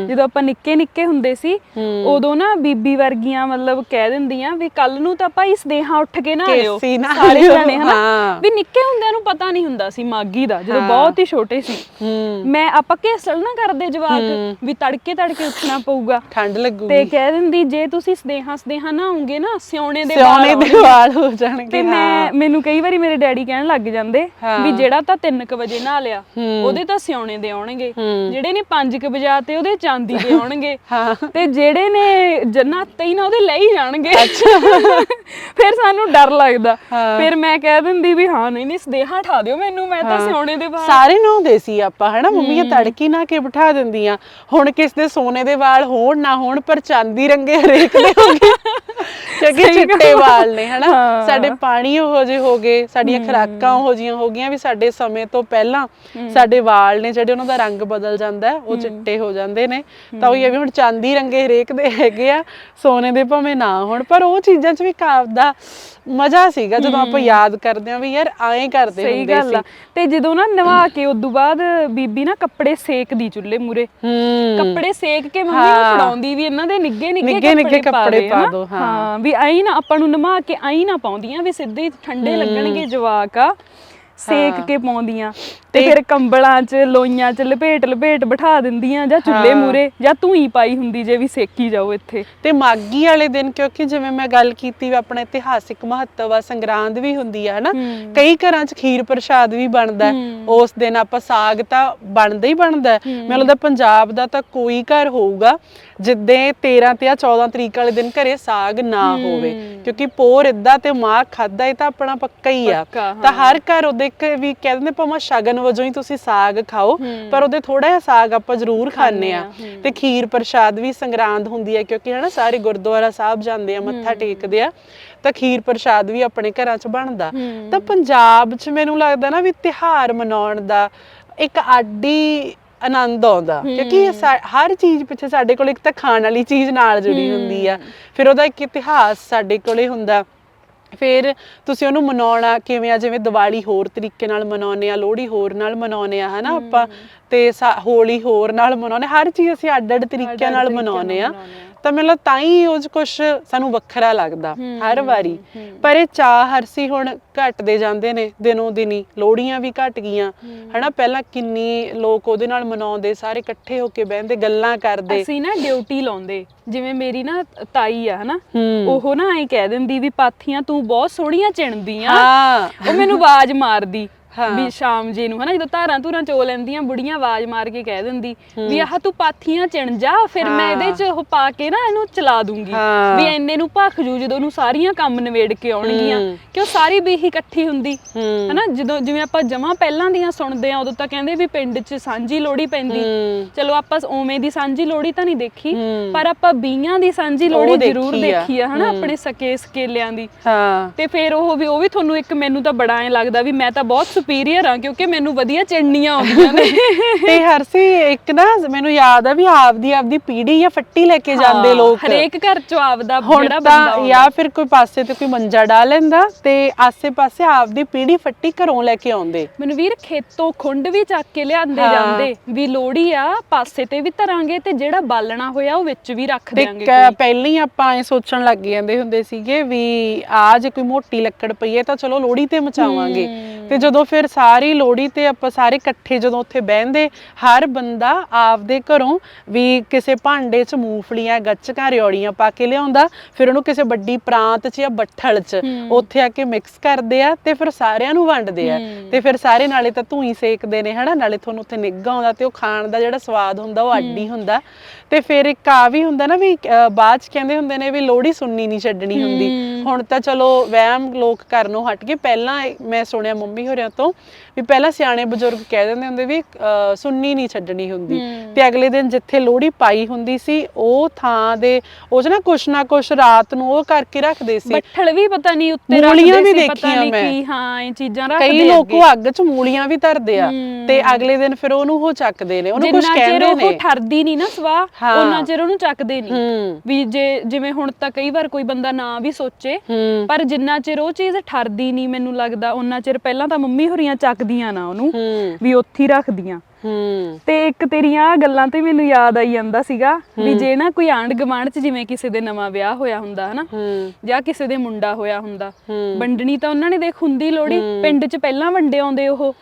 ਜਦੋਂ ਆਪਾਂ ਨਿੱਕੇ ਨਿੱਕੇ ਹੁੰਦੇ ਸੀ। ਉਦੋਂ ਨਾ ਬੀਬੀ ਵਰਗੀਆਂ ਮਤਲਬ ਕਹਿ ਦਿੰਦੀਆਂ ਵੀ ਕੱਲ ਨੂੰ ਤਾਂ ਆਪਾਂ ਇਸ ਦੇਹਾਂ ਉੱਠ ਕੇ ਨਾ ਲਿਓ ਕੇਸੀ ਨਹਾ ਸਾਰੇ ਜਣੇ ਹਨਾ। ਵੀ ਨਿੱਕੇ ਹੁੰਦਿਆਂ ਨੂੰ ਪਤਾ ਨਹੀਂ ਹੁੰਦਾ ਸੀ ਮਾਗੀ ਦਾ ਜਦੋਂ। ਬਹੁਤ ਹੀ ਛੋਟੇ ਸੀ। ਮੈਂ ਆਪਾਂ ਘੇਸਲ ਨਾ ਕਰਦੇ ਜਵਾਕ ਵੀ ਤੜਕੇ ਤੜਕੇ ਉੱਠਣਾ ਪਊਗਾ। ਠੰਡ ਲੱਗੂਗੀ। ਤੇ ਕਹਿ ਦਿੰਦੀ ਜੇ ਤੁਸੀਂ ਸਦੇਹਾਂ ਸਦੇਹਾਂ ਨਾ ਆਉਂਗੇ ਨਾ ਸਿਉਣੇ ਦੇ ਵਾਲ ਦੇ ਵਾਲ ਹੋ ਜਾਣਗੇ ਤੇ ਮੈਂ ਮੈਨੂੰ ਕਈ ਵਾਰੀ ਮੇਰੇ ਡੈਡੀ ਕਹਿਣ ਲੱਗ ਜਾਂਦੇ। ਵੀ ਜਿਹੜਾ ਤਾਂ 3:00 ਵਜੇ ਨਹਾ ਲਿਆ। ਉਹਦੇ ਤਾਂ ਸਿਉਣੇ ਦੇ ਆਉਣਗੇ। ਜਿਹੜੇ ਨੇ 5:00 ਵਜਾ ਤੇ ਉਹਦੇ ਚਾਂਦੀ ਦੇ ਆਉਣਗੇ। ਹਾਂ। ਤੇ ਜਿਹੜੇ ਨੇ ਜੰਨਾ ਹੀ ਨਾ ਉਹਦੇ ਲੈ ਹੀ ਜਾਣਗੇ। ਫਿਰ ਸਾਨੂੰ ਡਰ ਲੱਗਦਾ ਹਾਂ। ਫਿਰ ਮੈਂ ਕਹਿ ਦਿੰਦੀ ਵੀ ਹਾਂ ਨਹੀਂ ਨਹੀਂ ਸਦੇਹਾ ਠਾ ਦਿਓ ਮੈਨੂੰ ਮੈਂ ਤਾਂ ਸਿਉਣੇ ਦੇ ਬਾਹਰ ਸਾਰੇ ਨਹਾਉਂਦੇ ਸੀ ਆਪਾਂ ਹਨਾ? ਮੰਮੀਆਂ ਤੜਕੀ ਨਾ ਕੇ ਬਿਠਾ ਦਿੰਦੀਆਂ। ਹੁਣ ਕਿਸ ਦੇ ਸੋਨੇ ਦੇ ਵਾਲ ਹੋਣ ਨਾ ਹੋਣ ਪਰ ਚਾਂਦੀ ਰੰਗੇ ਹਰੇਕ ਦੇ ਹੋ ਗਏ। ਕਿਉਂਕਿ ਚਿੱਟੇ। ਵਾਲ ਨੇ ਹਨਾ। ਸਾਡੇ ਪਾਣੀ ਉਹੋ ਜਿਹੇ ਹੋ ਗਏ ਸਾਡੀਆਂ ਖੁਰਾਕਾਂ ਉਹੋ ਜਿਹੀਆਂ ਹੋ ਗਈਆਂ ਵੀ ਸਾਡੇ ਸਮੇਂ ਤੋਂ ਪਹਿਲਾਂ ਸਾਡੇ ਵਾਲ ਨੇ ਜਿਹੜੇ ਉਹਨਾਂ ਦਾ ਰੰਗ ਬਦਲ ਜਾਂਦਾ ਉਹ ਚਿੱਟੇ ਹੋ ਜਾਂਦੇ ਨੇ। ਤਾਂ ਉਹ ਇਹ ਵੀ ਹੁਣ ਚਾਂਦੀ ਰੰਗੇ ਹਰੇਕ ਦੇ ਹੈਗੇ ਆ ਸੋਨੇ ਦੇ ਭਾਵੇਂ ਨਾ ਹੋਣ ਪਰ ਉਹ ਚੀਜ਼ਾਂ 'ਚ ਵੀ ਕਾਬ ਦਾ ਮਜ਼ਾ ਸੀਗਾ ਜਦੋਂ ਆਪਾਂ ਯਾਦ ਕਰਦੇ ਹਾਂ ਵੀ ਯਾਰ ਐਂ ਕਰਦੇ ਸਹੀ ਹੁੰਦੇ ਗੱਲ ਸੀ। ਆ ਤੇ ਜਦੋਂ ਨਾ ਨਵਾ ਕੇ ਉਦੋਂ ਬਾਅਦ ਬੀਬੀ ਨਾ ਕੱਪੜੇ ਸੇਕਦੀ ਚੁੱਲ੍ਹੇ ਮੂਰੇ ਹੂੰ। ਕੱਪੜੇ ਸੇਕ ਕੇ ਮੰਮੀ ਨੂੰ ਹਾਂ। ਫੜਾਉਂਦੀ ਵੀ ਇਹਨਾਂ ਦੇ ਨਿੱਗੇ ਨਿੱਗੇ ਨਿੱਘੇ ਨਿੱਘੇ ਕੱਪੜੇ ਪਾ? ਦਿਓ, ਹਾਂ। ਹਾਂ ਵੀ ਆਈ ਨਾ ਆਪਾਂ ਨੂੰ ਨਮਾ ਕੇ ਆਈ ਨਾ ਪਾਉਂਦੀਆਂ ਵੀ ਸਿੱਧੇ ਹੀ ਠੰਡੇ ਲੱਗਣਗੇ ਜਵਾਕ ਆ। ਸੇਕ ਕੇ ਪਾਉਂਦੀਆਂ ਤੇ ਫਿਰ ਕੰਬਲਾਂ 'ਚ ਲੋਈਆਂ 'ਚ ਲਪੇਟ ਲਪੇਟ ਬਿਠਾ ਦਿੰਦੀਆਂ ਜਾਂ ਚੁੱਲ੍ਹੇ ਮੂਰੇ ਜਾਂ ਧੂਈ ਪਾਈ ਹੁੰਦੀ ਜੇ ਵੀ ਸੇਕੀ ਜਾਓ ਇੱਥੇ। ਤੇ ਮਾਗੀ ਵਾਲੇ ਦਿਨ ਕਿਉਂਕਿ ਜਿਵੇਂ ਮੈਂ ਗੱਲ ਕੀਤੀ ਵੀ ਆਪਣਾ ਇਤਿਹਾਸਿਕ ਮਹੱਤਵ ਆ ਸੰਗਰਾਂਦ ਵੀ ਹੁੰਦੀ ਆ ਹਨਾ? ਕਈ ਘਰਾਂ 'ਚ ਖੀਰ ਪ੍ਰਸ਼ਾਦ ਵੀ ਬਣਦਾ। ਉਸ ਦਿਨ ਆਪਾਂ ਸਾਗ ਤਾਂ ਬਣਦਾ ਹੀ ਬਣਦਾ। ਮੈਨੂੰ ਲੱਗਦਾ ਪੰਜਾਬ ਦਾ ਤਾਂ ਕੋਈ ਘਰ ਹੋਊਗਾ ਜਿੱਦੇ 13 ਤੇ ਜਾਂ 14 ਤਰੀਕ ਵਾਲੇ ਦਿਨ ਘਰੇ ਸਾਗ ਨਾ ਹੋਵੇ। ਕਿਉਂਕਿ ਪੋਰ ਇਦਾਂ ਤੇ ਮਾਂ ਖਾਦਾ ਇਹ ਤਾਂ ਆਪਣਾ ਪੱਕਾ ਹੀ ਆ। ਤਾਂ ਹਰ ਘਰ ਉਹਦੇ ਇੱਕ ਵੀ ਕਹਿ ਦਿੰਦੇ ਭਾਵੇਂ ਸ਼ਗਨ ਵਜੋਂ ਹੀ ਤੁਸੀਂ ਸਾਗ ਖਾਓ ਪਰ ਉਹਦੇ ਥੋੜਾ ਜਿਹਾ ਸਾਗ ਆਪਾਂ ਜ਼ਰੂਰ ਖਾਣੇ ਆ। ਤੇ ਖੀਰ ਪ੍ਰਸ਼ਾਦ ਵੀ ਸੰਗਰਾਂਦ ਹੁੰਦੀ ਹੈ ਕਿਉਂਕਿ ਹਨਾ ਸਾਰੇ ਗੁਰਦੁਆਰਾ ਸਾਹਿਬ ਜਾਂਦੇ ਆ ਮੱਥਾ ਟੇਕਦੇ ਆ ਤਾਂ ਖੀਰ ਪ੍ਰਸ਼ਾਦ ਵੀ ਆਪਣੇ ਘਰਾਂ 'ਚ ਬਣਦਾ। ਤਾਂ ਪੰਜਾਬ 'ਚ ਮੈਨੂੰ ਲੱਗਦਾ ਨਾ ਵੀ ਤਿਹਾਰ ਮਨਾਉਣ ਦਾ ਇੱਕ ਆਡੀ ਆਨੰਦ ਆਉਂਦਾ। ਕਿਉਂਕਿ ਇਹ ਸਾ- ਹਰ ਚੀਜ਼ ਪਿੱਛੇ ਸਾਡੇ ਕੋਲ ਇੱਕ ਤਾਂ ਖਾਣ ਵਾਲੀ ਚੀਜ਼ ਨਾਲ ਜੁੜੀ ਹੁੰਦੀ ਆ। ਫਿਰ ਉਹਦਾ ਇੱਕ ਇਤਿਹਾਸ ਸਾਡੇ ਕੋਲੇ ਹੁੰਦਾ। ਫਿਰ ਤੁਸੀਂ ਉਹਨੂੰ ਮਨਾਉਣਾ ਕਿਵੇਂ ਆ? ਜਿਵੇਂ ਦੀਵਾਲੀ ਹੋਰ ਤਰੀਕੇ ਨਾਲ ਮਨਾਉਂਦੇ ਆ ਲੋਹੜੀ ਹੋਰ ਨਾਲ ਮਨਾਉਂਦੇ ਆ ਹਨਾ ਆਪਾਂ। ਤੇ ਸਾ- ਹੋਲੀ ਹੋਰ ਨਾਲ ਮਨਾਉਂਦੇ ਹਰ ਚੀਜ਼ ਅਸੀਂ ਅੱਡ ਅੱਡ ਤਰੀਕਿਆਂ ਨਾਲ ਮਨਾਉਂਦੇ ਆ। ਤਾਂ ਮੈਨੂੰ ਤਾਂ ਹੀ ਉਹ ਕੁਝ ਸਾਨੂੰ ਵੱਖਰਾ ਲੱਗਦਾ ਹਰ ਵਾਰੀ। ਪਰ ਇਹ ਚਾਹ ਹਰਸੀ ਹੁਣ ਘਟਦੇ ਜਾਂਦੇ ਨੇ ਦਿਨੋਂ ਦਿਨੀ ਲੋੜੀਆਂ ਵੀ ਘਟ ਗਈਆਂ। ਹਨਾ ਪਹਿਲਾਂ ਕਿੰਨੀ ਲੋਕ ਉਹਦੇ ਨਾਲ ਮਨਾਉਂਦੇ ਸਾਰੇ ਇਕੱਠੇ ਹੋ ਕੇ ਬਹਿੰਦੇ ਗੱਲਾਂ ਕਰਦੇ। ਅਸੀਂ ਨਾ ਡਿਊਟੀ ਲਾਉਂਦੇ। ਜਿਵੇਂ ਮੇਰੀ ਨਾ ਤਾਈ ਆ ਹਨਾ। ਉਹ ਨਾ ਐਂ ਕਹਿ ਦਿੰਦੀ ਵੀ ਪਾਥੀਆਂ ਤੂੰ ਬਹੁਤ ਸੋਹਣੀਆਂ ਚਿਣਦੀ ਆ ਉਹ ਮੈਨੂੰ ਆਵਾਜ਼ ਮਾਰਦੀ। ਵੀ ਸ਼ਾਮ ਜੀ ਨੂੰ ਹਨਾ ਜਦੋਂ ਧਾਰਾਂ ਧੂਰਾਂ ਚੋ ਲੈਂਦੀਆਂ ਬੁੜੀਆਂ ਆਵਾਜ਼ ਮਾਰ ਕੇ ਕਹਿ ਦਿੰਦੀ ਵੀ ਆਹ ਤੂੰ ਪਾਥੀਆਂ ਚਿਣ ਜਾ ਫਿਰ ਮੈਂ ਇਹਦੇ ਚ ਉਹ ਪਾ ਕੇ ਨਾ ਇਹਨੂੰ ਚਲਾ ਦੂੰਗੀ। ਵੀ ਐਨੇ ਨੂੰ ਭੱਖ ਜੂ ਜਦੋਂ ਨੂੰ ਸਾਰੀਆਂ ਕੰਮ ਨਵੇੜ ਕੇ ਆਉਣਗੀਆਂ। ਕਿਉਂ ਸਾਰੀ ਬੀਹੀ ਇਕੱਠੀ ਹੁੰਦੀ। ਹਨਾ ਜਦੋਂ ਜਿਵੇਂ ਆਪਾਂ ਜਮਾਂ ਪਹਿਲਾਂ ਦੀਆਂ ਸੁਣਦੇ ਆ ਉਦੋਂ ਤਾਂ ਕਹਿੰਦੇ ਵੀ ਪਿੰਡ 'ਚ ਸਾਂਝੀ ਲੋੜੀ ਪੈਂਦੀ। ਚਲੋ ਆਪਾਂ ਉਵੇਂ ਦੀ ਸਾਂਝੀ ਲੋੜੀ ਤਾਂ ਨਹੀਂ ਦੇਖੀ। ਪਰ ਆਪਾਂ ਬੀਆਂ ਦੀ ਸਾਂਝੀ ਲੋੜੀ ਜ਼ਰੂਰ ਦੇਖੀ ਆ। ਹਨਾ। ਆਪਣੇ ਸਕੇ ਸਕੇਲਿਆਂ ਦੀ ਹਾਂ ਤੇ ਫਿਰ ਉਹ ਵੀ ਉਹ ਵੀ ਤੁਹਾਨੂੰ ਇੱਕ ਮੈਨੂੰ ਤਾਂ ਬੜਾ ਐ ਲੱਗਦਾ ਵੀ ਮੈਂ ਤਾਂ ਬਹੁਤ ਸੁਪੀਰੀਅਰ ਆ ਕਿਉਂਕਿ ਮੈਨੂੰ ਵਧੀਆ ਚਿੜਨੀਆਂ ਆਉਂਦੀਆਂ ਨੇ। ਤੇ ਹਰਸੀ ਇੱਕ ਨਾ ਮੈਨੂੰ ਯਾਦ ਆ ਵੀ ਆਪਦੀ ਆਪਦੀ ਪੀੜੀ ਜਾਂ ਫੱਟੀ ਲੈ ਕੇ ਜਾਂਦੇ ਲੋਕ। ਹਰੇਕ ਘਰ ਚੋਂ ਆਪਦਾ ਜਿਹੜਾ ਬੰਦਾ ਤਾਂ। ਜਾਂ ਫਿਰ ਕੋਈ ਪਾਸੇ ਤੇ ਕੋਈ ਮੰਜਾ ਡਾ ਲੈਂਦਾ ਤੇ ਆਸੇ-ਪਾਸੇ ਆਪਦੀ ਪੀੜੀ ਫੱਟੀ ਘਰੋਂ ਲੈ ਕੇ ਆਉਂਦੇ। ਮੈਨੂੰ ਵੀਰ ਖੇਤੋਂ ਖੁੰਡ ਵੀ ਚੱਕ ਕੇ ਲਿਆਂਦੇ। ਜਾਂਦੇ। ਵੀ ਲੋੜੀ ਆ ਪਾਸੇ ਤੇ ਵੀ ਧਰਾਂਗੇ ਤੇ ਜਿਹੜਾ ਬਾਲਣਾ ਹੋਇਆ ਉਹ ਵਿੱਚ ਵੀ ਰੱਖ ਤੇ ਦਿਆਂਗੇ ਕ- ਪਹਿਲਾਂ ਹੀ ਆਪਾਂ ਐ ਸੋਚਣ ਲੱਗ ਜਾਂਦੇ ਹੁੰਦੇ ਸੀਗੇ ਵੀ ਆ ਜੇ ਕੋਈ ਮੋਟੀ ਲੱਕੜ ਪਈ ਹੈ ਤਾਂ ਚਲੋ ਲੋੜੀ ਤੇ ਮਚਾਵਾਂਗੇ। ਤੇ ਜਦੋਂ ਫਿਰ ਸਾਰੀ ਲੋੜੀ ਤੇ ਆਪਾਂ ਸਾਰੇ ਇਕੱਠੇ ਜਦੋਂ ਉੱਥੇ ਬਹਿੰਦੇ ਹਰ ਬੰਦਾ ਆਪਦੇ ਘਰੋਂ ਵੀ ਕਿਸੇ ਭਾਂਡੇ 'ਚ ਮੂੰਗਫਲੀਆਂ ਗੱਚਕਾਂ ਰਿਓੜੀਆਂ ਪਾ ਕੇ ਲਿਆਉਂਦਾ ਫਿਰ ਉਹਨੂੰ ਕਿਸੇ ਵੱਡੀ ਪ੍ਰਾਂਤ 'ਚ ਜਾਂ ਬੱਠਲ 'ਚ ਉੱਥੇ ਆ ਕੇ ਮਿਕਸ ਕਰਦੇ ਆ ਤੇ ਫਿਰ ਸਾਰਿਆਂ ਨੂੰ ਵੰਡਦੇ ਆ। ਤੇ ਫਿਰ ਸਾਰੇ ਨਾਲੇ ਤਾਂ ਧੂਈ ਸੇਕਦੇ ਨੇ ਹਨਾ? ਨਾਲੇ ਤੁਹਾਨੂੰ ਉੱਥੇ ਨਿੱਘਾ ਆਉਂਦਾ ਤੇ ਉਹ ਖਾਣ ਦਾ ਜਿਹੜਾ ਸਵਾਦ ਹੁੰਦਾ ਉਹ ਅੱਡ ਹੁੰਦਾ। ਤੇ ਫਿਰ ਇੱਕ ਆ ਵੀ ਹੁੰਦਾ ਨਾ ਵੀ ਬਾਅਦ ਚ ਕਹਿੰਦੇ ਹੁੰਦੇ ਨੇ ਵੀ ਲੋਹੜੀ ਸੁੰਨੀ ਨਹੀਂ ਛੱਡਣੀ ਹੁੰਦੀ। ਹੁਣ ਤਾਂ ਚਲੋ ਵਹਿਮ ਲੋਕ ਕਰਨੋਂ ਹਟ ਕੇ ਪਹਿਲਾਂ ਮੈਂ ਸੁਣਿਆ ਮੰਮੀ ਹੋਰਿਆਂ ਤੋਂ இருக்கும் ਵੀ ਪਹਿਲਾਂ ਸਿਆਣੇ ਬਜ਼ੁਰਗ ਕਹਿ ਦਿੰਦੇ ਹੁੰਦੇ ਵੀ ਸੁੰਨੀ ਨਹੀਂ ਛੱਡਣੀ ਹੁੰਦੀ। ਤੇ ਅਗਲੇ ਦਿਨ ਜਿੱਥੇ ਲੋਹੜੀ ਪਾਈ ਹੁੰਦੀ ਸੀ ਉਹ ਥਾਂ ਦੇ ਉਹ ਨਾ ਕੁਛ ਨਾ ਕੁਛ ਰਾਤ ਨੂੰ ਉਹ ਕਰਕੇ ਰੱਖਦੇ ਸੀ। ਬੱਠਲ ਵੀ ਪਤਾ ਨਹੀਂ ਉੱਤੇ ਰੱਖਦੇ ਸੀ, ਪਤਾ ਨਹੀਂ। ਕੀ ਹਾਂ ਇਹ ਚੀਜ਼ਾਂ ਰੱਖਦੇ ਕਈ ਲੋਕ। ਉਹ ਅੱਗ 'ਚ ਮੂਲੀਆਂ ਵੀ ਧਰਦੇ ਆ। ਤੇ ਅਗਲੇ ਦਿਨ ਫਿਰ ਉਹਨੂੰ ਉਹ ਚੱਕਦੇ ਨੇ ਉਹਨੂੰ ਕੁਝ ਜਿੰਨਾ ਚਿਰ ਕਹਿੰਦੇ ਉਹ ਨੇ। ਠਰਦੀ ਨਹੀਂ ਨਾ ਸਵਾ। ਉਹਨਾਂ ਚਿਰ ਉਹਨੂੰ ਚੱਕਦੇ ਨਹੀਂ। ਵੀ ਜੇ ਜਿਵੇਂ ਹੁਣ ਤਾਂ ਕਈ ਵਾਰ ਕੋਈ ਬੰਦਾ ਨਾ ਵੀ ਸੋਚੇ ਪਰ ਜਿੰਨਾ ਚਿਰ ਉਹ ਚੀਜ਼ ਠਰਦੀ ਨਹੀਂ ਮੈਨੂੰ ਲੱਗਦਾ ਉਹਨਾਂ ਚਿਰ ਪਹਿਲਾਂ ਤਾਂ ਮੰਮੀ ਹੋਰੀਆਂ ਚੱਕਦੀਆਂ ਨਾ ਉਹਨੂੰ ਹੂੰ। ਵੀ ਉੱਥੇ ਹੀ ਰੱਖਦੀਆਂ। ਹੂੰ। ਤੇ ਇੱਕ ਤੇਰੀਆਂ ਆਹ ਗੱਲਾਂ ਤੇ ਮੈਨੂੰ ਯਾਦ ਆਈ ਜਾਂਦਾ ਸੀਗਾ ਵੀ ਜੇ ਨਾ ਕੋਈ ਆਂਢ ਗੁਆਂਢ ਚ ਜਿਵੇਂ ਕਿਸੇ ਦੇ ਨਵਾਂ ਵਿਆਹ ਹੋਇਆ ਹੁੰਦਾ ਹਨਾ ਹੂੰ। ਜਾਂ ਕਿਸੇ ਦੇ ਮੁੰਡਾ ਹੋਇਆ ਹੁੰਦਾ। ਵੰਡਣੀ ਤਾਂ ਉਹਨਾਂ ਨੇ ਦੇਖ ਹੁੰਦੀ ਲੋੜੀ ਪਿੰਡ ਚ ਪਹਿਲਾਂ ਵੰਡੇ ਆਉਂਦੇ ਉਹ।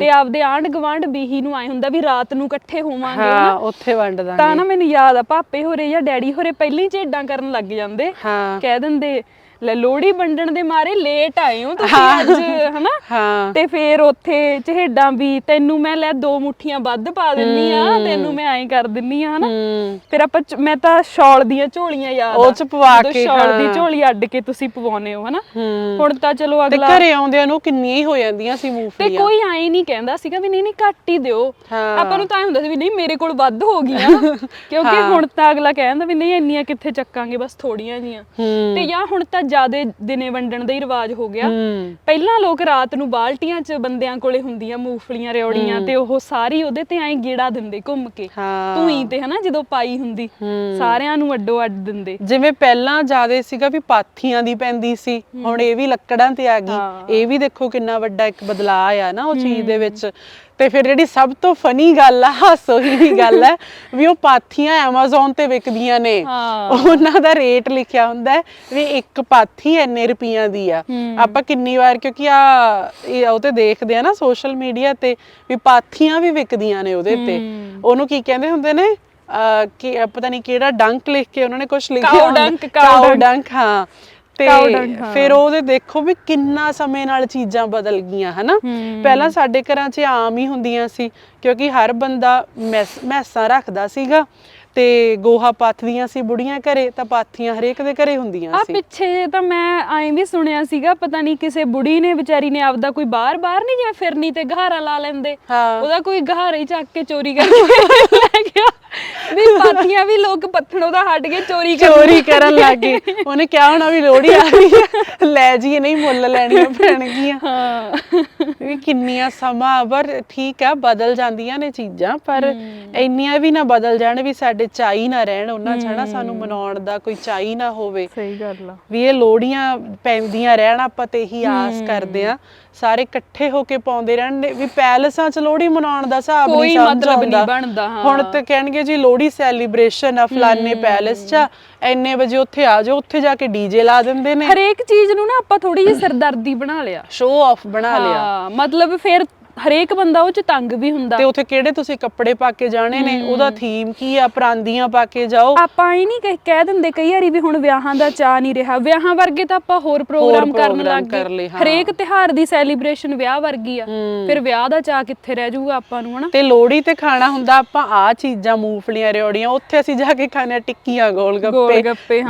ਤੇ ਆਪਦੇ ਆਂਢ ਗੁਆਂਢ ਬੀਹੀ ਨੂੰ ਆਏ ਹੁੰਦਾ ਵੀ ਰਾਤ ਨੂੰ ਇਕੱਠੇ ਹੋਵਾਂਗੇ ਹਾਂ ਹਨਾ। ਉੱਥੇ ਵੰਡ ਦਾਂਗੇ। ਤਾਂ ਨਾ ਮੈਨੂੰ ਯਾਦ ਆ ਪਾਪੇ ਹੋਰੇ ਜਾਂ ਡੈਡੀ ਹੋਰੇ ਪਹਿਲਾਂ ਹੀ ਝੇਡਾਂ ਕਰਨ ਲੱਗ ਜਾਂਦੇ। ਹਾਂ। ਕਹਿ ਦਿੰਦੇ ਲੈ ਲੋੜੀ ਵੰਡਣ ਦੇ ਮਾਰੇ ਲੇਟ ਆਏ ਹੋ ਤੁਸੀਂ ਅੱਜ ਹਨਾ? ਹਾਂ। ਤੇ ਫੇਰ ਉੱਥੇ ਚਹੇਡਾਂ ਵੀ ਤੈਨੂੰ ਮੈਂ ਲੈ ਦੋ ਮੁੱਠੀਆਂ ਵੱਧ ਪਾ ਦਿੰਨੀ ਆ ਤੈਨੂੰ ਮੈਂ ਐਂ ਕਰ ਦਿੰਨੀ ਆ ਹਨਾ? ਫਿਰ ਆਪਾਂ ਮੈਂ ਤਾਂ ਸ਼ਾਲ ਦੀਆਂ ਝੋਲੀਆਂ ਯਾਦ ਉਹ। ਚ ਪਵਾ ਕੇ, ਸ਼ਾਲ ਦੀ। ਝੋਲੀ ਅੱਡ ਕੇ ਤੁਸੀਂ ਪਵਾਉਨੇ ਹੋ ਹਨਾ? ਹੁਣ ਤਾਂ ਚਲੋ ਤੇ ਅਗਲਾ ਘਰੇ ਆਉਂਦਿਆਂ ਨੂੰ ਕਿੰਨੀਆਂ ਹੀ ਹੋ ਜਾਂਦੀਆਂ ਸੀ ਤੇ ਮੂੰਗਫਲੀਆਂ ਕੋਈ ਐਂ ਨਹੀਂ ਕਹਿੰਦਾ ਸੀਗਾ ਵੀ ਨਹੀਂ ਨਹੀਂ ਘੱਟ ਹੀ ਦਿਓ। ਆਪਾਂ ਨੂੰ ਤਾਂ ਐਂ ਹੁੰਦਾ ਸੀ ਵੀ ਨਹੀਂ ਮੇਰੇ ਕੋਲ ਵੱਧ ਹੋ ਗਈਆਂ। ਕਿਉਂਕਿ ਹੁਣ ਤਾਂ ਅਗਲਾ ਕਹਿੰਦਾ ਵੀ ਨਹੀਂ ਇੰਨੀਆਂ ਕਿੱਥੇ ਚੱਕਾਂਗੇ ਬਸ ਥੋੜੀਆਂ ਜੀਆਂ ਤੇ ਜਾਂ ਹੁਣ ਤਾਂ ਜਿਆਦੇ ਦਿਨੇ ਵੰਡਣ ਦਾ ਹੀ ਰਿਵਾਜ ਹੋ ਗਿਆ। ਹੂੰ। ਪਹਿਲਾਂ ਲੋਕ ਰਾਤ ਨੂੰ ਬਾਲਟੀਆਂ 'ਚ ਬੰਦਿਆਂ ਕੋਲੇ ਹੁੰਦੀਆਂ ਮੂੰਗਫਲੀਆਂ ਰਿਓੜੀਆਂ ਤੇ ਉਹ ਸਾਰੀ ਉਹਦੇ ਤੇ ਐਂ ਗੇੜਾ ਦਿੰਦੇ ਘੁੰਮ ਕੇ। ਹਾਂ। ਧੂਈ ਤੇ ਹਨਾ ਜਦੋਂ ਪਾਈ ਹੁੰਦੀ। ਸਾਰਿਆਂ ਨੂੰ ਅੱਡੋ ਅੱਡ ਦਿੰਦੇ। ਜਿਵੇਂ ਪਹਿਲਾਂ ਜਿਆਦੇ ਸੀਗਾ ਵੀ ਪਾਥੀਆਂ ਦੀ ਪੈਂਦੀ ਸੀ ਹੁਣ ਇਹ ਵੀ ਲੱਕੜਾਂ ਤੇ ਆ। ਗਈ। ਇਹ ਵੀ ਦੇਖੋ ਕਿੰਨਾ ਵੱਡਾ ਇੱਕ ਬਦਲਾਅ ਆ ਨਾ ਉਹ ਚੀਜ਼ ਦੇ ਵਿੱਚ। ਤੇ ਫਿਰ ਜਿਹੜੀ ਸਭ ਤੋਂ ਫਨੀ ਗੱਲ ਆ ਹਾਸੋ ਹੀ ਗੱਲ ਹੈ ਵੀ ਉਹ ਪਾਥੀਆਂ Amazon ਤੇ ਵਿਕਦੀਆਂ ਨੇ। ਉਹਨਾਂ ਦਾ ਰੇਟ ਲਿਖਿਆ ਹੁੰਦਾ ਹੈ ਵੀ ਇੱਕ ਪਾਥੀ ਇੰਨੇ ਰੁਪਈਆਂ ਦੀ ਆ। ਆਪਾਂ ਕਿੰਨੀ ਵਾਰ ਕਿਉਂਕਿ ਆ ਇਹ ਉਹ ਤੇ ਦੇਖਦੇ ਆ ਨਾ ਸੋਸ਼ਲ ਮੀਡੀਆ ਤੇ ਵੀ ਪਾਥੀਆਂ ਵੀ ਵਿਕਦੀਆਂ ਨੇ ਉਹਦੇ ਤੇ। ਉਹਨੂੰ ਕੀ ਕਹਿੰਦੇ ਹੁੰਦੇ ਨੇ? ਕਿ ਪਤਾ ਨਹੀਂ ਕਿਹੜਾ ਡੰਕ ਲਿਖ ਕੇ ਉਹਨਾਂ ਨੇ ਕੁਝ ਲਿਖਿਆ dunk। dunk, ਹਾਂ। ਤੇ। ਫਿਰ ਉਹਦੇ ਦੇਖੋ ਵੀ ਕਿੰਨਾ ਸਮੇਂ ਨਾਲ ਚੀਜ਼ਾਂ ਬਦਲ ਗਈਆਂ ਹਨਾ? ਪਹਿਲਾਂ ਸਾਡੇ ਘਰਾਂ 'ਚ ਆਮ ਹੀ ਹੁੰਦੀਆਂ ਸੀ ਕਿਉਂਕਿ ਹਰ ਬੰਦਾ ਮੈਸਾਂ ਰੱਖਦਾ ਸੀਗਾ। ਤੇ ਗੋਹਾ ਪਾਥਦੀਆਂ ਸੀ ਬੁੜੀਆਂ ਘਰੇ ਤਾਂ ਪਾਥੀਆਂ ਹਰੇਕ ਦੇ ਘਰੇ ਹੁੰਦੀਆਂ ਆ ਸੀ। ਪਿੱਛੇ ਜੇ ਤਾਂ ਮੈਂ ਐਂ ਵੀ ਸੁਣਿਆ ਸੀਗਾ ਪਤਾ ਨਹੀਂ ਕਿਸੇ ਬੁੜੀ ਨੇ ਵਿਚਾਰੀ ਨੇ ਆਪਦਾ ਕੋਈ ਬਾਹਰ ਬਾਹਰ ਨਹੀਂ ਜਿਵੇਂ ਫਿਰਨੀ ਤੇ ਗਹਾਰਾ ਲਾ ਲੈਂਦੇ। ਹਾਂ। ਉਹਦਾ ਕੋਈ ਗਹਾਰਾ ਹੀ ਚੱਕ ਕੇ ਚੋਰੀ ਕਰਕੇ ਲੈ ਗਿਆ। ਵੀ ਪਾਥੀਆਂ ਵੀ ਲੋਕ ਪੱਥਣੋਂ ਦਾ ਹਟ ਕੇ ਚੋਰੀ ਕਰਨ ਚੋਰੀ ਕਰਨ ਲੱਗੇ ਉਹਨੇ ਕਿਹਾ ਹੋਣਾ ਵੀ ਲੋੜੀ ਆ ਰਹੀ ਹੈ ਲੈ ਜੀ ਨਹੀਂ ਮੁੱਲ ਲੈਣੀਆਂ ਪੈਣਗੀਆਂ। ਹਾਂ। ਵੀ ਕਿੰਨੀਆਂ ਸਮਾਂ ਪਰ ਠੀਕ ਆ ਬਦਲ ਜਾਂਦੀਆਂ ਨੇ ਚੀਜ਼ਾਂ ਪਰ ਇੰਨੀਆਂ ਵੀ ਨਾ ਬਦਲ ਜਾਣ ਵੀ ਸਾਡੇ ਚਾਈ ਨਾ ਰਹਿਣ ਉਹਨਾਂ ਚ ਹਨਾ ਸਾਨੂੰ ਮਨਾਉਣ ਦਾ ਕੋਈ ਚਾਈ ਨਾ ਹੋਵੇ। ਸਹੀ ਗੱਲ ਆ। ਵੀ ਇਹ ਲੋੜੀਆਂ ਪੈਂਦੀਆਂ ਰਹਿਣ ਆਪਾਂ ਤੇ ਇਹੀ ਆਸ ਕਰਦੇ ਆ ਸਾਰੇ ਇਕੱਠੇ ਹੋ ਕੇ ਪਾਉਂਦੇ ਰਹਿਣਗੇ ਵੀ ਪੈਲਸਾਂ 'ਚ ਲੋਹੜੀ ਮਨਾਉਣ ਦਾ ਹਿਸਾਬ ਨਹੀਂ ਸਮਝ ਮਤਲਬ ਨਹੀਂ। ਬਣਦਾ, ਹਾਂ। ਹੁਣ ਤੇ ਕਹਿਣਗੇ ਜੀ ਲੋਹੜੀ ਸੈਲੀਬ੍ਰੇਸ਼ਨ ਆ ਫਲਾਣੇ ਪੈਲਸ 'ਚ ਇੰਨੇ ਵਜੇ ਉੱਥੇ ਆ ਜਾਓ ਉੱਥੇ ਜਾ ਕੇ ਡੀਜੇ ਲਾ ਦਿੰਦੇ ਨੇ। ਹਰੇਕ ਚੀਜ਼ ਨੂੰ ਨਾ ਆਪਾਂ ਥੋੜੀ ਜਿਹੀ ਸਰਦਰਦੀ ਬਣਾ ਲਿਆ। ਸ਼ੋਅ ਆਫ ਬਣਾ ਲਿਆ। ਹਾਂ ਮਤਲਬ ਫਿਰ ਹਰੇਕ ਬੰਦਾ ਉਹ ਚ ਤੰਗ ਵੀ ਹੁੰਦਾ। ਤੇ ਉੱਥੇ ਕਿਹੜੇ ਤੁਸੀਂ ਕੱਪੜੇ ਪਾ ਕੇ ਜਾਣੇ ਨੇ? ਉਹਦਾ ਥੀਮ ਕੀ ਆ? ਪਰਾਂਦੀਆਂ ਪਾ ਕੇ ਜਾਓ। ਆਪਾਂ ਇਹ ਨਹੀਂ ਕਹਿ- ਦਿੰਦੇ ਕਈ ਵਾਰੀ ਵੀ ਹੁਣ ਵਿਆਹਾਂ ਦਾ ਚਾਹ ਨਹੀਂ ਰਿਹਾ। ਵਿਆਹਾਂ ਵਰਗੇ ਤਾਂ ਆਪਾਂ ਹੋਰ ਪ੍ਰੋਗਰਾਮ ਕਰਨ ਲੱਗ ਗਏ। ਹਰੇਕ ਤਿਹਾਰ ਦੀ ਸੈਲੀਬ੍ਰੇਸ਼ਨ ਵਿਆਹ ਵਰਗੀ ਆ। ਫਿਰ ਵਿਆਹ ਦਾ ਚਾਹ ਕਿੱਥੇ ਰਹਿ ਜਾਊਗਾ ਆਪਾਂ ਨੂੰ ਹਨਾ? ਤੇ ਲੋਹੜੀ ਤੇ ਖਾਣਾ ਹੁੰਦਾ ਆਪਾਂ ਆ ਚੀਜ਼ਾਂ ਮੂੰਗਫਲੀਆਂ ਰਿਓੜੀਆਂ ਉੱਥੇ ਅਸੀਂ ਜਾ ਕੇ ਖਾਣੇ ਟਿੱਕੀਆਂ ਗੋਲ ਗੱਪੇ।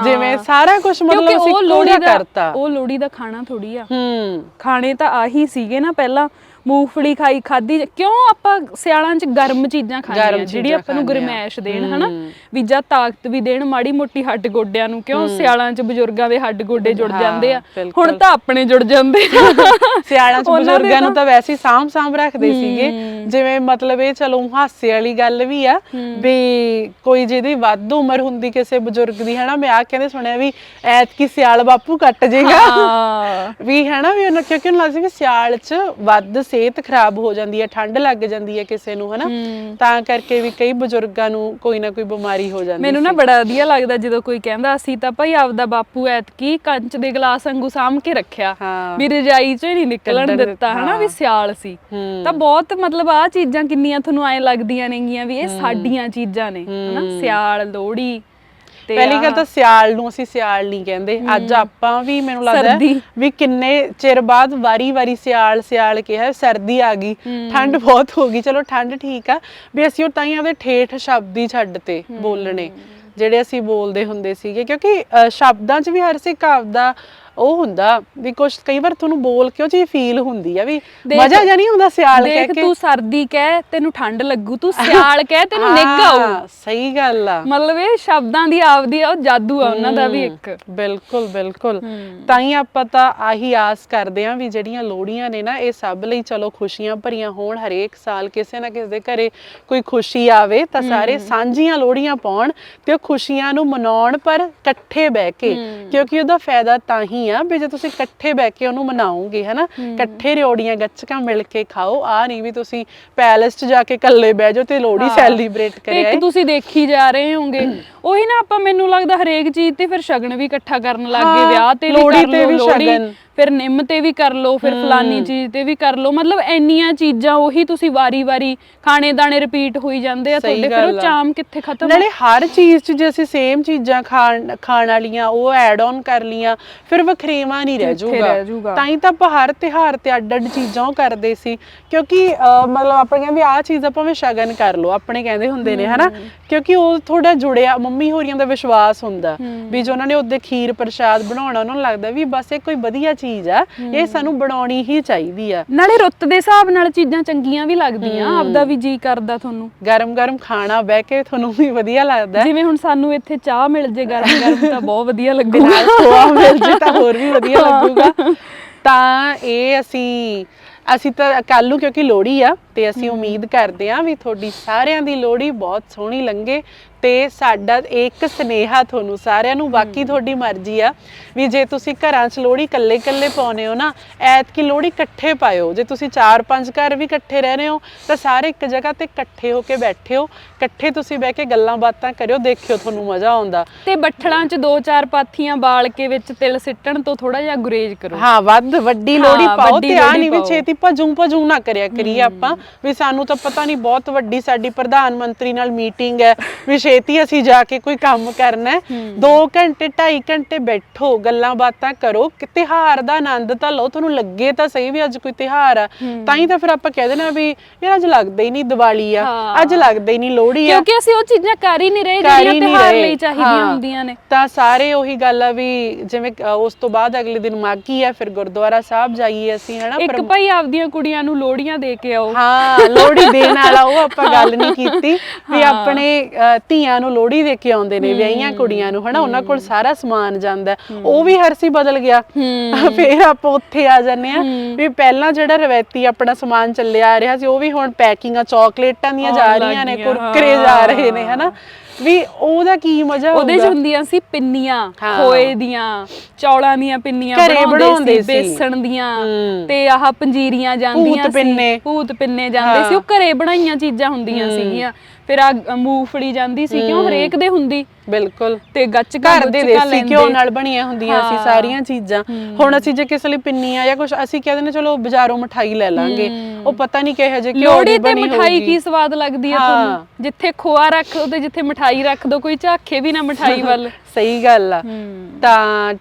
ਜਿਵੇਂ ਸਾਰਾ ਕੁਝ ਮਤਲਬ ਅਸੀਂ ਦਾ ਕਰਤਾ। ਉਹ ਲੋਹੜੀ ਦਾ ਖਾਣਾ ਥੋੜੀ ਆ। ਹੂੰ। ਖਾਣੇ ਤਾਂ ਆਹੀ ਸੀਗੇ ਨਾ ਪਹਿਲਾਂ। ਮੂੰਗਫਲੀ ਖਾਈ ਖਾਦੀ ਕਿਉਂ ਆਪਾਂ ਸਿਆਲਾਂ 'ਚ ਗਰਮ ਚੀਜ਼ਾਂ ਖਾਂਦੇ ਆ ਜਿਹੜੀ ਆਪਾਂ ਨੂੰ। ਗਰਮੈਸ਼ ਦੇਣ ਹਨਾ? ਵੀ ਜਾਂ ਤਾਕਤ ਵੀ ਦੇਣ ਮਾੜੀ ਮੋਟੀ ਹੱਡ ਗੋਡਿਆਂ ਨੂੰ ਕਿਉਂ ਸਿਆਲਾਂ 'ਚ ਬਜ਼ੁਰਗਾਂ ਦੇ ਹੱਡ ਗੋਡੇ ਜੁੜ ਜਾਂਦੇ ਆ। ਹੁਣ ਤਾਂ ਆਪਣੇ ਜੁੜ ਜਾਂਦੇ ਸਿਆਲਾਂ ਚ ਬਜ਼ੁਰਗਾਂ ਨੂੰ ਤਾਂ ਵੈਸੇ ਹੀ ਸਾਂਭ ਸਾਂਭ ਰੱਖਦੇ ਸੀਗੇ। ਜਿਵੇਂ ਮਤਲਬ ਇਹ ਚਲੋ ਹਾਸੇ ਵਾਲੀ ਗੱਲ ਵੀ ਆ ਵੀ ਕੋਈ ਜਿਹਦੀ ਵੱਧ ਉਮਰ ਹੁੰਦੀ ਕਿਸੇ ਬਜ਼ੁਰਗ ਦੀ ਹਨਾ? ਮੈਂ ਆ ਕਹਿੰਦੇ ਸੁਣਿਆ ਵੀ ਐਤਕੀ ਸਿਆਲ ਬਾਪੂ ਕੱਟ ਜੇਗਾ। ਵੀ ਹਨਾ? ਵੀ ਉਹਨਾਂ ਕਿਉਂਕਿ ਉਹਨਾਂ ਲੱਗਦਾ ਸੀ ਵੀ ਸਿਆਲ ਚ ਵੱਧ ਸਿਹਤ ਖਰਾਬ ਹੋ ਜਾਂਦੀ ਹੈ ਠੰਡ ਲੱਗ ਜਾਂਦੀ ਹੈ ਕਿਸੇ ਨੂੰ ਹਨਾ? ਤਾਂ ਕਰਕੇ ਵੀ ਕਈ ਬਜ਼ੁਰਗਾਂ ਨੂੰ ਕੋਈ ਨਾ ਕੋਈ ਬਿਮਾਰੀ ਹੋ ਜਾਂਦੀ ਮੈਨੂੰ ਨਾ ਬੜਾ ਵਧੀਆ ਲੱਗਦਾ ਜਦੋਂ ਕੋਈ ਕਹਿੰਦਾ ਅਸੀਂ ਤਾਂ ਭਾਈ ਆਪਦਾ ਬਾਪੂ ਐਤਕੀ ਕੰਚ ਦੇ ਗਲਾਸ ਵਾਂਗੂ ਸਾਂਭ ਕੇ ਰੱਖਿਆ। ਵੀ ਰਜਾਈ ਚੋਂ ਨਹੀਂ ਨਿਕਲਣ ਦਿੱਤਾ ਹਨਾ। ਵੀ ਸਿਆਲ ਸੀ। ਤਾਂ ਬਹੁਤ ਮਤਲਬ ਆ ਚੀਜ਼ਾਂ ਕਿੰਨੀਆਂ ਤੁਹਾਨੂੰ ਐ ਲੱਗਦੀਆਂ ਨੇਗੀਆਂ ਵੀ ਇਹ ਸਾਡੀਆਂ ਚੀਜ਼ਾਂ ਨੇ ਹਨਾ? ਸਿਆਲ ਲੋਹੜੀ ਪਹਿਲੀ ਗੱਲ ਤਾਂ ਸਿਆਲ ਨੂੰ ਅਸੀਂ ਸਿਆਲ ਨਹੀਂ ਕਹਿੰਦੇ। ਅੱਜ ਆਪਾਂ ਵੀ ਮੈਨੂੰ ਲੱਗਦਾ। ਵੀ ਕਿੰਨੇ ਚਿਰ ਬਾਅਦ ਵਾਰੀ-ਵਾਰੀ ਸਿਆਲ ਸਿਆਲ ਕਿਹਾ ਸਰਦੀ ਆ ਗਈ। ਠੰਡ ਬਹੁਤ ਹੋ ਗਈ। ਚਲੋ ਠੰਡ ਠੀਕ ਆ। ਵੀ ਅਸੀਂ ਉਹ ਤਾਂ ਹੀ ਆਪਦੇ ਠੇਠ ਸ਼ਬਦ ਹੀ ਛੱਡ ਤੇ ਬੋਲਣੇ। ਜਿਹੜੇ ਅਸੀਂ ਬੋਲਦੇ ਹੁੰਦੇ ਸੀਗੇ। ਕਿਉਂਕਿ ਸ਼ਬਦਾਂ 'ਚ ਵੀ ਹਰ ਸਿੱਕ ਆਪਦਾ ਉਹ ਹੁੰਦਾ ਵੀ ਕੁਝ ਕਈ ਵਾਰ ਤੁਹਾਨੂੰ ਬੋਲ ਕੇ ਉਹ ਚੀਜ਼ ਫੀਲ ਹੁੰਦੀ ਆ ਵੀ ਦੇਖ- ਮਜ਼ਾ ਜਾਂ ਨਹੀਂ ਹੁੰਦਾ ਸਿਆਲ ਕਹਿ ਦੇਖ ਕੇ। ਤੂੰ ਸਰਦੀ ਕਹਿ ਤੈਨੂੰ ਠੰਡ ਲੱਗੂ ਤੂੰ ਸਿਆਲ ਕਹਿ ਤੈਨੂੰ ਨਿੱਘ ਆਊ। ਹਾਂ, ਸਹੀ ਗੱਲ ਆ। ਮਤਲਬ ਇਹ ਸ਼ਬਦਾਂ ਦੀ ਆਪਦੀ ਆ, ਉਹ ਜਾਦੂ ਆ ਉਹਨਾਂ ਦਾ ਵੀ ਇੱਕ। ਬਿਲਕੁਲ ਬਿਲਕੁਲ। ਤਾਂ ਹੀ ਆਪਾਂ ਤਾਂ ਆਹੀ ਆਸ ਕਰਦੇ ਆਂ ਵੀ ਜਿਹੜੀਆਂ ਲੋੜੀਆਂ ਨੇ ਨਾ ਇਹ ਸਭ ਲਈ ਚਲੋ ਖੁਸ਼ੀਆਂ ਭਰੀਆਂ ਹੋਣ ਹਰੇਕ ਸਾਲ ਕਿਸੇ ਨਾ ਕਿਸੇ ਦੇ ਘਰੇ ਕੋਈ ਖੁਸ਼ੀ ਆਵੇ ਤਾਂ ਸਾਰੇ ਸਾਂਝੀਆਂ ਲੋੜੀਆਂ ਪਾਉਣ ਤੇ ਉਹ ਖੁਸ਼ੀਆਂ ਨੂੰ ਮਨਾਉਣ ਪਰ ਇਕੱਠੇ ਬਹਿ ਕੇ ਕਿਉਂਕਿ ਉਹਦਾ ਫਾਇਦਾ ਤਾਂ ਹੀ ਆ ਵੀ ਜੇ ਤੁਸੀਂ ਇਕੱਠੇ ਬਹਿ ਕੇ ਉਹਨੂੰ ਮਨਾਓਗੇ ਹਨਾ? ਇਕੱਠੇ ਰਿਓੜੀਆਂ ਗੱਚਕਾਂ ਮਿਲ ਕੇ ਖਾਓ। ਆ ਨਹੀਂ ਵੀ ਤੁਸੀਂ ਪੈਲਸ 'ਚ ਜਾ ਕੇ ਇਕੱਲੇ ਬਹਿ ਜਾਓ ਤੇ ਲੋਹੜੀ ਸੈਲੀਬ੍ਰੇਟ ਕਰਿਆ ਇੱਕ ਤੁਸੀਂ ਦੇਖੀ ਜਾ ਰਹੇ ਹੋਗੇ ਉਹੀ ਨਾ ਆਪਾਂ ਮੈਨੂੰ ਲੱਗਦਾ ਹਰੇਕ ਚੀਜ਼ ਤੇ ਫਿਰ ਸ਼ਗਨ ਵੀ ਇਕੱਠਾ ਕਰਨ ਲੱਗ ਗਏ ਹਾਂ, ਵਿਆਹ ਤੇ ਵੀ ਲੋਹੜੀ ਕਰ ਤੇ ਲਓ ਵੀ ਲੋਹੜੀ ਸ਼ਗਨ। ਫਿਰ ਨਿੰਮ ਤੇ ਵੀ ਕਰ ਲਓ ਫਿਰ ਫਲਾਨੀ ਚੀਜ਼ ਤੇ ਵੀ ਕਰ ਲਓ ਮਤਲਬ ਇੰਨੀਆਂ ਚੀਜ਼ਾਂ ਉਹੀ ਤੁਸੀਂ ਵਾਰੀ-ਵਾਰੀ ਖਾਣੇ ਦਾਣੇ ਰਿਪੀਟ ਹੋਈ ਜਾਂਦੇ ਆ ਸਹੀ ਤੁਹਾਡੇ ਫਿਰ ਗੱਲ ਉਹ ਆ। ਚਾਮ ਕਿੱਥੇ ਖਤਮ ਨਾਲੇ ਹਰ ਚੀਜ਼ 'ਚ ਜੇ ਅਸੀਂ ਸੇਮ ਚੀਜ਼ਾਂ ਖਾਣ ਖਾਣ ਵਾਲੀਆਂ ਉਹ ਐਡ ਆਨ ਕਰ ਲੀਆਂ ਫਿਰ ਵਖਰੇਵਾ ਨਹੀਂ ਰਹਿ ਕਿੱਥੇ ਰਹਿ ਜਾਊਗਾ। ਜਾਊਗਾ ਤਾਂ ਹੀ ਤਾਂ ਆਪਾਂ ਹਰ ਤਿਹਾਰ ਤੇ ਅੱਡ-ਅੱਡ ਚੀਜ਼ਾਂ ਉਹ ਕਰਦੇ ਸੀ ਕਿਉਂਕਿ ਅਹ, ਮਤਲਬ ਆਪਾਂ ਕਹਿੰਦੇ ਆਹ ਚੀਜ਼ ਆਪਾਂ ਵੀ ਸ਼ਗਨ ਕਰ ਲਓ ਆਪਣੇ ਕਹਿੰਦੇ ਹੁੰਦੇ ਨੇ ਹਨਾ ਕਿਉਂਕਿ ਉਹ ਥੋੜਾ ਜੁੜਿਆ ਮੰਮੀ ਹੋਰੀਆਂ ਦਾ ਵਿਸ਼ਵਾਸ ਹੁੰਦਾ। ਵੀ ਜੋ ਉਹਨਾਂ ਨੇ ਉਹਦੇ ਖੀਰ ਪ੍ਰਸ਼ਾਦ ਬਣਾਉਣਾ ਉਹਨਾਂ ਨੂੰ ਲੱਗਦਾ ਵੀ ਬਸ ਇਹ ਕੋਈ ਵਧੀਆ ਚੀਜ਼ ਆ ਇਹ ਸਾਨੂੰ ਬਣਾਉਣੀ ਹੀ ਚਾਹੀਦੀ ਆ। ਨਾਲੇ ਰੁੱਤ ਦੇ ਹਿਸਾਬ ਨਾਲ ਚੀਜ਼ਾਂ ਚੰਗੀਆਂ ਵੀ ਲੱਗਦੀਆਂ ਆਪਦਾ ਵੀ ਜੀ ਕਰਦਾ ਤੁਹਾਨੂੰ। ਗਰਮ-ਗਰਮ ਖਾਣਾ ਬਹਿ ਕੇ ਤੁਹਾਨੂੰ ਵੀ ਵਧੀਆ ਲੱਗਦਾ। ਜਿਵੇਂ ਹੁਣ ਸਾਨੂੰ ਇੱਥੇ ਚਾਹ ਮਿਲ ਜੇ ਗਰਮ-ਗਰਮ ਤਾਂ ਬਹੁਤ ਵਧੀਆ ਲੱਗੂਗਾ ਨਾਲ ਖੋਆ ਮਿਲ ਜੇ ਤਾਂ ਹੋਰ ਵੀ ਵਧੀਆ ਲੱਗੂਗਾ। ਤਾਂ ਇਹ ਅਸੀਂ ਅਸੀਂ ਤਾਂ ਕੱਲ ਨੂੰ ਕਿਉਂਕਿ ਲੋਹੜੀ ਆ ਤੇ ਅਸੀਂ ਉਮੀਦ ਕਰਦੇ ਆ ਵੀ ਤੁਹਾਡੀ ਸਾਰਿਆਂ ਦੀ ਲੋਹੜੀ ਬਹੁਤ ਸੋਹਣੀ ਲੰਘੇ ਤੇ ਸਾਡਾ ਇੱਕ ਸਨੇਹਾ ਤੁਹਾਨੂੰ ਸਾਰਿਆਂ ਨੂੰ ਬਾਕੀ ਤੁਹਾਡੀ ਮਰਜ਼ੀ ਆ ਵੀ ਜੇ ਤੁਸੀਂ ਘਰਾਂ 'ਚ ਲੋਹੜੀ ਇਕੱਲੇ ਪਾਉਨੇ ਹੋ ਨਾ ਐਤਕੀ ਲੋਹੜੀ ਇਕੱਠੇ ਪਾਇਓ। ਜੇ ਤੁਸੀਂ 4-5 ਘਰ ਵੀ ਇਕੱਠੇ ਰਹਿ ਰਹੇ ਹੋ ਤਾਂ ਸਾਰੇ ਇੱਕ ਜਗ੍ਹਾ ਤੇ ਇਕੱਠੇ ਹੋ ਕੇ ਬੈਠੇ ਹੋ ਇਕੱਠੇ ਤੁਸੀਂ ਬਹਿ ਕੇ ਗੱਲਾਂ ਬਾਤਾਂ ਕਰਿਓ ਦੇਖਿਓ ਤੁਹਾਨੂੰ ਮਜ਼ਾ ਆਉਂਦਾ। ਤੇ ਬੱਠਲਾਂ 'ਚ ਦੋ ਚਾਰ ਪਾਥੀਆਂ ਬਾਲ ਕੇ ਵਿੱਚ ਤਿਲ ਸਿੱਟਣ ਤੋਂ ਥੋੜਾ ਜਿਹਾ ਗੁਰੇਜ਼ ਕਰੋ। ਹਾਂ ਵੱਧ ਵੱਡੀ ਹਾਂ, ਲੋੜੀ ਪਾਓ ਤੇ ਆ ਲੋਹੜੀ ਨਹੀਂ ਵੀ। ਛੇਤੀ ਭਜੂ ਭਜੂ ਨਾ ਕਰਿਆ ਕਰੀਏ ਆਪਾਂ। ਵੀ ਸਾਨੂੰ ਤਾਂ ਪਤਾ ਨਹੀਂ ਬਹੁਤ ਵੱਡੀ ਸਾਡੀ ਪ੍ਰਧਾਨ ਮੰਤਰੀ ਨਾਲ ਮੀਟਿੰਗ ਹੈ ਵੀ ਛੇਤੀ ਅਸੀਂ ਜਾ ਕੇ ਕੋਈ ਕੰਮ ਕਰਨਾ ਹੈ। 2 ਘੰਟੇ 2.5 ਘੰਟੇ ਬੈਠੋ ਗੱਲਾਂ ਬਾਤਾਂ ਕਰੋ। ਕਿ ਤਿਹਾਰ ਦਾ ਆਨੰਦ ਤਾਂ ਲਓ ਤੁਹਾਨੂੰ ਲੱਗੇ ਤਾਂ ਸਹੀ ਵੀ ਅੱਜ ਕੋਈ ਤਿਹਾਰ ਆ। ਤਾਂ ਹੀ ਤਾਂ ਫਿਰ ਆਪਾਂ ਕਹਿ ਦੇਣਾ ਵੀ ਯਾਰ ਅੱਜ ਲੱਗਦਾ ਹੀ ਨਹੀਂ ਦੀਵਾਲੀ ਆ। ਅੱਜ ਲੱਗਦਾ ਹੀ ਨਹੀਂ ਲੋਹੜੀ ਆ। ਕਿਉਂਕਿ ਅਸੀਂ ਉਹ ਚੀਜ਼ਾਂ ਕਰ ਹੀ ਨਹੀਂ ਰਹੇ ਜਿਹੜੀਆਂ ਰਹੇ। ਲਈ ਚਾਹੀਦੀਆਂ। ਹੁੰਦੀਆਂ ਨੇ। ਤਾਂ ਸਾਰੇ ਉਹੀ ਗੱਲ ਆ ਵੀ ਜਿਵੇਂ ਉਸ ਤੋਂ ਬਾਅਦ ਅਗਲੇ ਦਿਨ ਮਾਗੀ ਆ ਫਿਰ ਗੁਰਦੁਆਰਾ ਸਾਹਿਬ ਜਾਈਏ ਅਸੀਂ ਹਨਾ ਇੱਕ ਭਾਈ ਆਪਦੀਆਂ ਕੁੜੀਆਂ ਨੂੰ ਲੋੜੀਆਂ ਦੇ ਕੇ ਆਓ। ਹਾਂ ਲੋਹੜੀ ਦੇਣ ਵਾਲਾ ਉਹ ਆਪਾਂ ਗੱਲ ਨਹੀਂ ਕੀਤੀ ਵੀ ਆਪਣੇ ਅ, ਧੀਆਂ ਨੂੰ ਲੋਹੜੀ ਦੇ ਕੇ ਆਉਂਦੇ ਨੇ ਵਿਆਹੀਆਂ ਕੁੜੀਆਂ ਨੂੰ ਹਨਾ? ਉਹਨਾਂ ਕੋਲ ਸਾਰਾ ਸਮਾਨ ਜਾਂਦਾ। ਹੈ। ਉਹ ਵੀ ਹਰਸੀ ਬਦਲ ਗਿਆ। ਫਿਰ ਆਪਾਂ ਉੱਥੇ ਆ ਜਾਂਦੇ ਆ ਵੀ ਪਹਿਲਾਂ ਜਿਹੜਾ ਰਵੈਤੀ ਆਪਣਾ ਸਮਾਨ ਚੱਲਿਆ ਆ ਰਿਹਾ ਸੀ ਉਹ ਵੀ ਹੁਣ ਪੈਕਿੰਗਾਂ ਚਾਕਲੇਟਾਂ ਦੀਆਂ ਜਾ ਆਉਣ ਲੱਗ ਰਹੀਆਂ ਨੇ ਗਈਆਂ, ਕੁਰਕਰੇ ਜਾ ਰਹੇ ਨੇ ਹਨਾ? ਵੀ ਉਹਦਾ ਕੀ ਮਜ਼ਾ ਉਹਦੇ ਚ ਹੋਊਗਾ ਹੁੰਦੀਆਂ ਸੀ ਪਿੰਨੀਆਂ ਹਾਂ। ਖੋਏ ਦੀਆਂ ਚੌਲਾਂ ਦੀਆਂ ਪਿੰਨੀਆਂ ਘਰੇ ਬਣਾਉਂਦੇ ਸੀ। ਬੇਸਣ ਦੀਆਂ ਹੂੰ। ਤੇ ਆਹ ਪੰਜੀਰੀਆਂ ਜਾਂਦੀਆਂ ਭੂਤ ਪਿੰਨੇ। ਭੂਤ ਪਿੰਨੇ ਜਾਂਦੇ ਸੀ ਉਹ ਘਰੇ ਬਣਾਈਆਂ ਚੀਜ਼ਾਂ ਹੁੰਦੀਆਂ ਸੀਗੀਆਂ ਫਿਰ ਆ ਮੂੰਗਫਲੀ ਜਾਂਦੀ ਸੀ ਕਿਉਂ? ਹਰੇਕ ਦੇ ਹੁੰਦੀ। ਬਿਲਕੁਲ। ਤੇ ਗੱਚ ਘਰ ਦੇ ਦੇਸੀ ਘਿਓ ਨਾਲ ਬਣੀਆਂ ਹੁੰਦੀਆਂ ਸੀ। ਸਾਰੀਆਂ ਚੀਜ਼ਾਂ। ਹੁਣ ਅਸੀਂ ਜੇ ਕਿਸੇ ਲਈ ਪਿੰਨੀਆਂ ਜਾਂ ਕੁਝ ਅਸੀਂ ਕਹਿੰਦੇ ਨੇ ਚਲੋ ਬਾਜ਼ਾਰੋਂ ਮਠਾਈ ਲੈ ਲਾਂਗੇ। ਉਹ ਪਤਾ ਨਹੀਂ ਕਿਹੋ ਜਿਹੇ ਘਿਓ ਦੀ ਬਣੀ ਮਠਾਈ ਹੋਊਗੀ। ਕੀ ਸਵਾਦ ਲੱਗਦੀ ਹੈ। ਤੁਹਾਨੂੰ? ਜਿੱਥੇ ਖੋਆ ਰੱਖ ਦੋ ਤੇ ਜਿੱਥੇ ਮਠਾਈ ਰੱਖ ਦੋ ਕੋਈ ਝਾਕੇ ਵੀ ਨਾ ਮਠਾਈ ਵੱਲ। ਸਹੀ ਗੱਲ ਆ। ਤਾਂ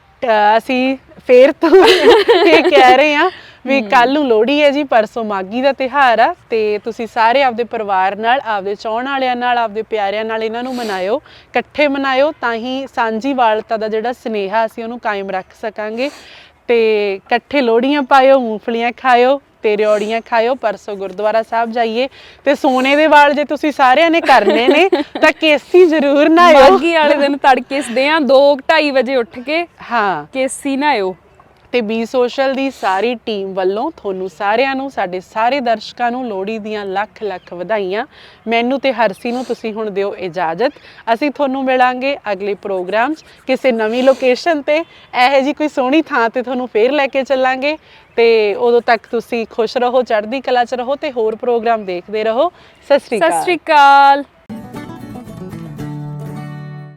ਅਸੀਂ ਫੇਰ ਤੋਂ ਇਹ ਕਹਿ ਰਹੇ ਆ ਵੀ ਕੱਲ ਨੂੰ ਲੋਹੜੀ ਹੈ ਜੀ ਪਰਸੋਂ ਮਾਗੀ ਦਾ ਤਿਹਾਰ ਆ ਤੇ ਤੁਸੀਂ ਸਾਰੇ ਆਪਦੇ ਪਰਿਵਾਰ ਨਾਲ ਆਪਦੇ ਚਾਹਣ ਵਾਲਿਆਂ ਨਾਲ ਆਪਦੇ ਪਿਆਰਿਆਂ ਨਾਲ ਇਹਨਾਂ ਨੂੰ ਮਨਾਇਓ ਇਕੱਠੇ ਮਨਾਇਓ ਤਾਂ ਹੀ ਸਾਂਝੀ ਵਾਲਤਾ ਦਾ ਜਿਹੜਾ ਸਨੇਹਾ ਅਸੀਂ ਉਹਨੂੰ ਕਾਇਮ ਰੱਖ ਸਕਾਂਗੇ। ਤੇ ਇਕੱਠੇ ਲੋਹੜੀਆਂ ਪਾਇਓ ਮੂੰਗਫਲੀਆਂ ਖਾਇਓ ਤੇ ਰਿਓੜੀਆਂ ਖਾਇਓ ਪਰਸੋਂ ਗੁਰਦੁਆਰਾ ਸਾਹਿਬ ਜਾਈਏ। ਤੇ ਸੋਨੇ ਦੇ ਵਾਲ ਜੇ ਤੁਸੀਂ ਸਾਰਿਆਂ ਨੇ ਕਰਨੇ ਨੇ ਤਾਂ ਕੇਸੀ ਜ਼ਰੂਰ ਨਾਇਓ। ਮਾਗੀ ਵਾਲੇ ਦਿਨ ਤੜਕੇ ਸਦੇ ਆ 2:30 ਵਜੇ ਉੱਠ ਕੇ ਹਾਂ। ਕੇਸੀ ਨਾਇਓ। ਤੇ ਬੀ ਸੋਸ਼ਲ ਦੀ ਸਾਰੀ ਟੀਮ ਵੱਲੋਂ ਤੁਹਾਨੂੰ ਸਾਰਿਆਂ ਨੂੰ, ਸਾਡੇ ਸਾਰੇ ਦਰਸ਼ਕਾਂ ਨੂੰ ਲੋਹੜੀ ਦੀਆਂ ਲੱਖ ਲੱਖ ਵਧਾਈਆਂ। ਮੈਨੂੰ ਤੇ ਹਰਸੀ ਨੂੰ ਤੁਸੀਂ ਹੁਣ ਦਿਓ ਇਜਾਜ਼ਤ। ਅਸੀਂ ਤੁਹਾਨੂੰ ਮਿਲਾਂਗੇ ਅਗਲੇ ਪ੍ਰੋਗਰਾਮ 'ਚ ਕਿਸੇ ਨਵੀਂ ਲੋਕੇਸ਼ਨ ਤੇ। ਇਹੋ ਜੀ ਕੋਈ ਸੋਹਣੀ ਥਾਂ ਤੇ ਤੁਹਾਨੂੰ ਫੇਰ ਲੈ ਕੇ ਚੱਲਾਂਗੇ। ਤੇ ਉਦੋਂ ਤੱਕ ਤੁਸੀਂ ਖੁਸ਼ ਰਹੋ, ਚੜ੍ਹਦੀ ਕਲਾ 'ਚ ਰਹੋ ਤੇ ਹੋਰ ਪ੍ਰੋਗਰਾਮ ਦੇਖਦੇ ਰਹੋ। ਸਤਿ ਸ੍ਰੀ ਅਕਾਲ। ਸਤਿ ਸ਼੍ਰੀ ਅਕਾਲ।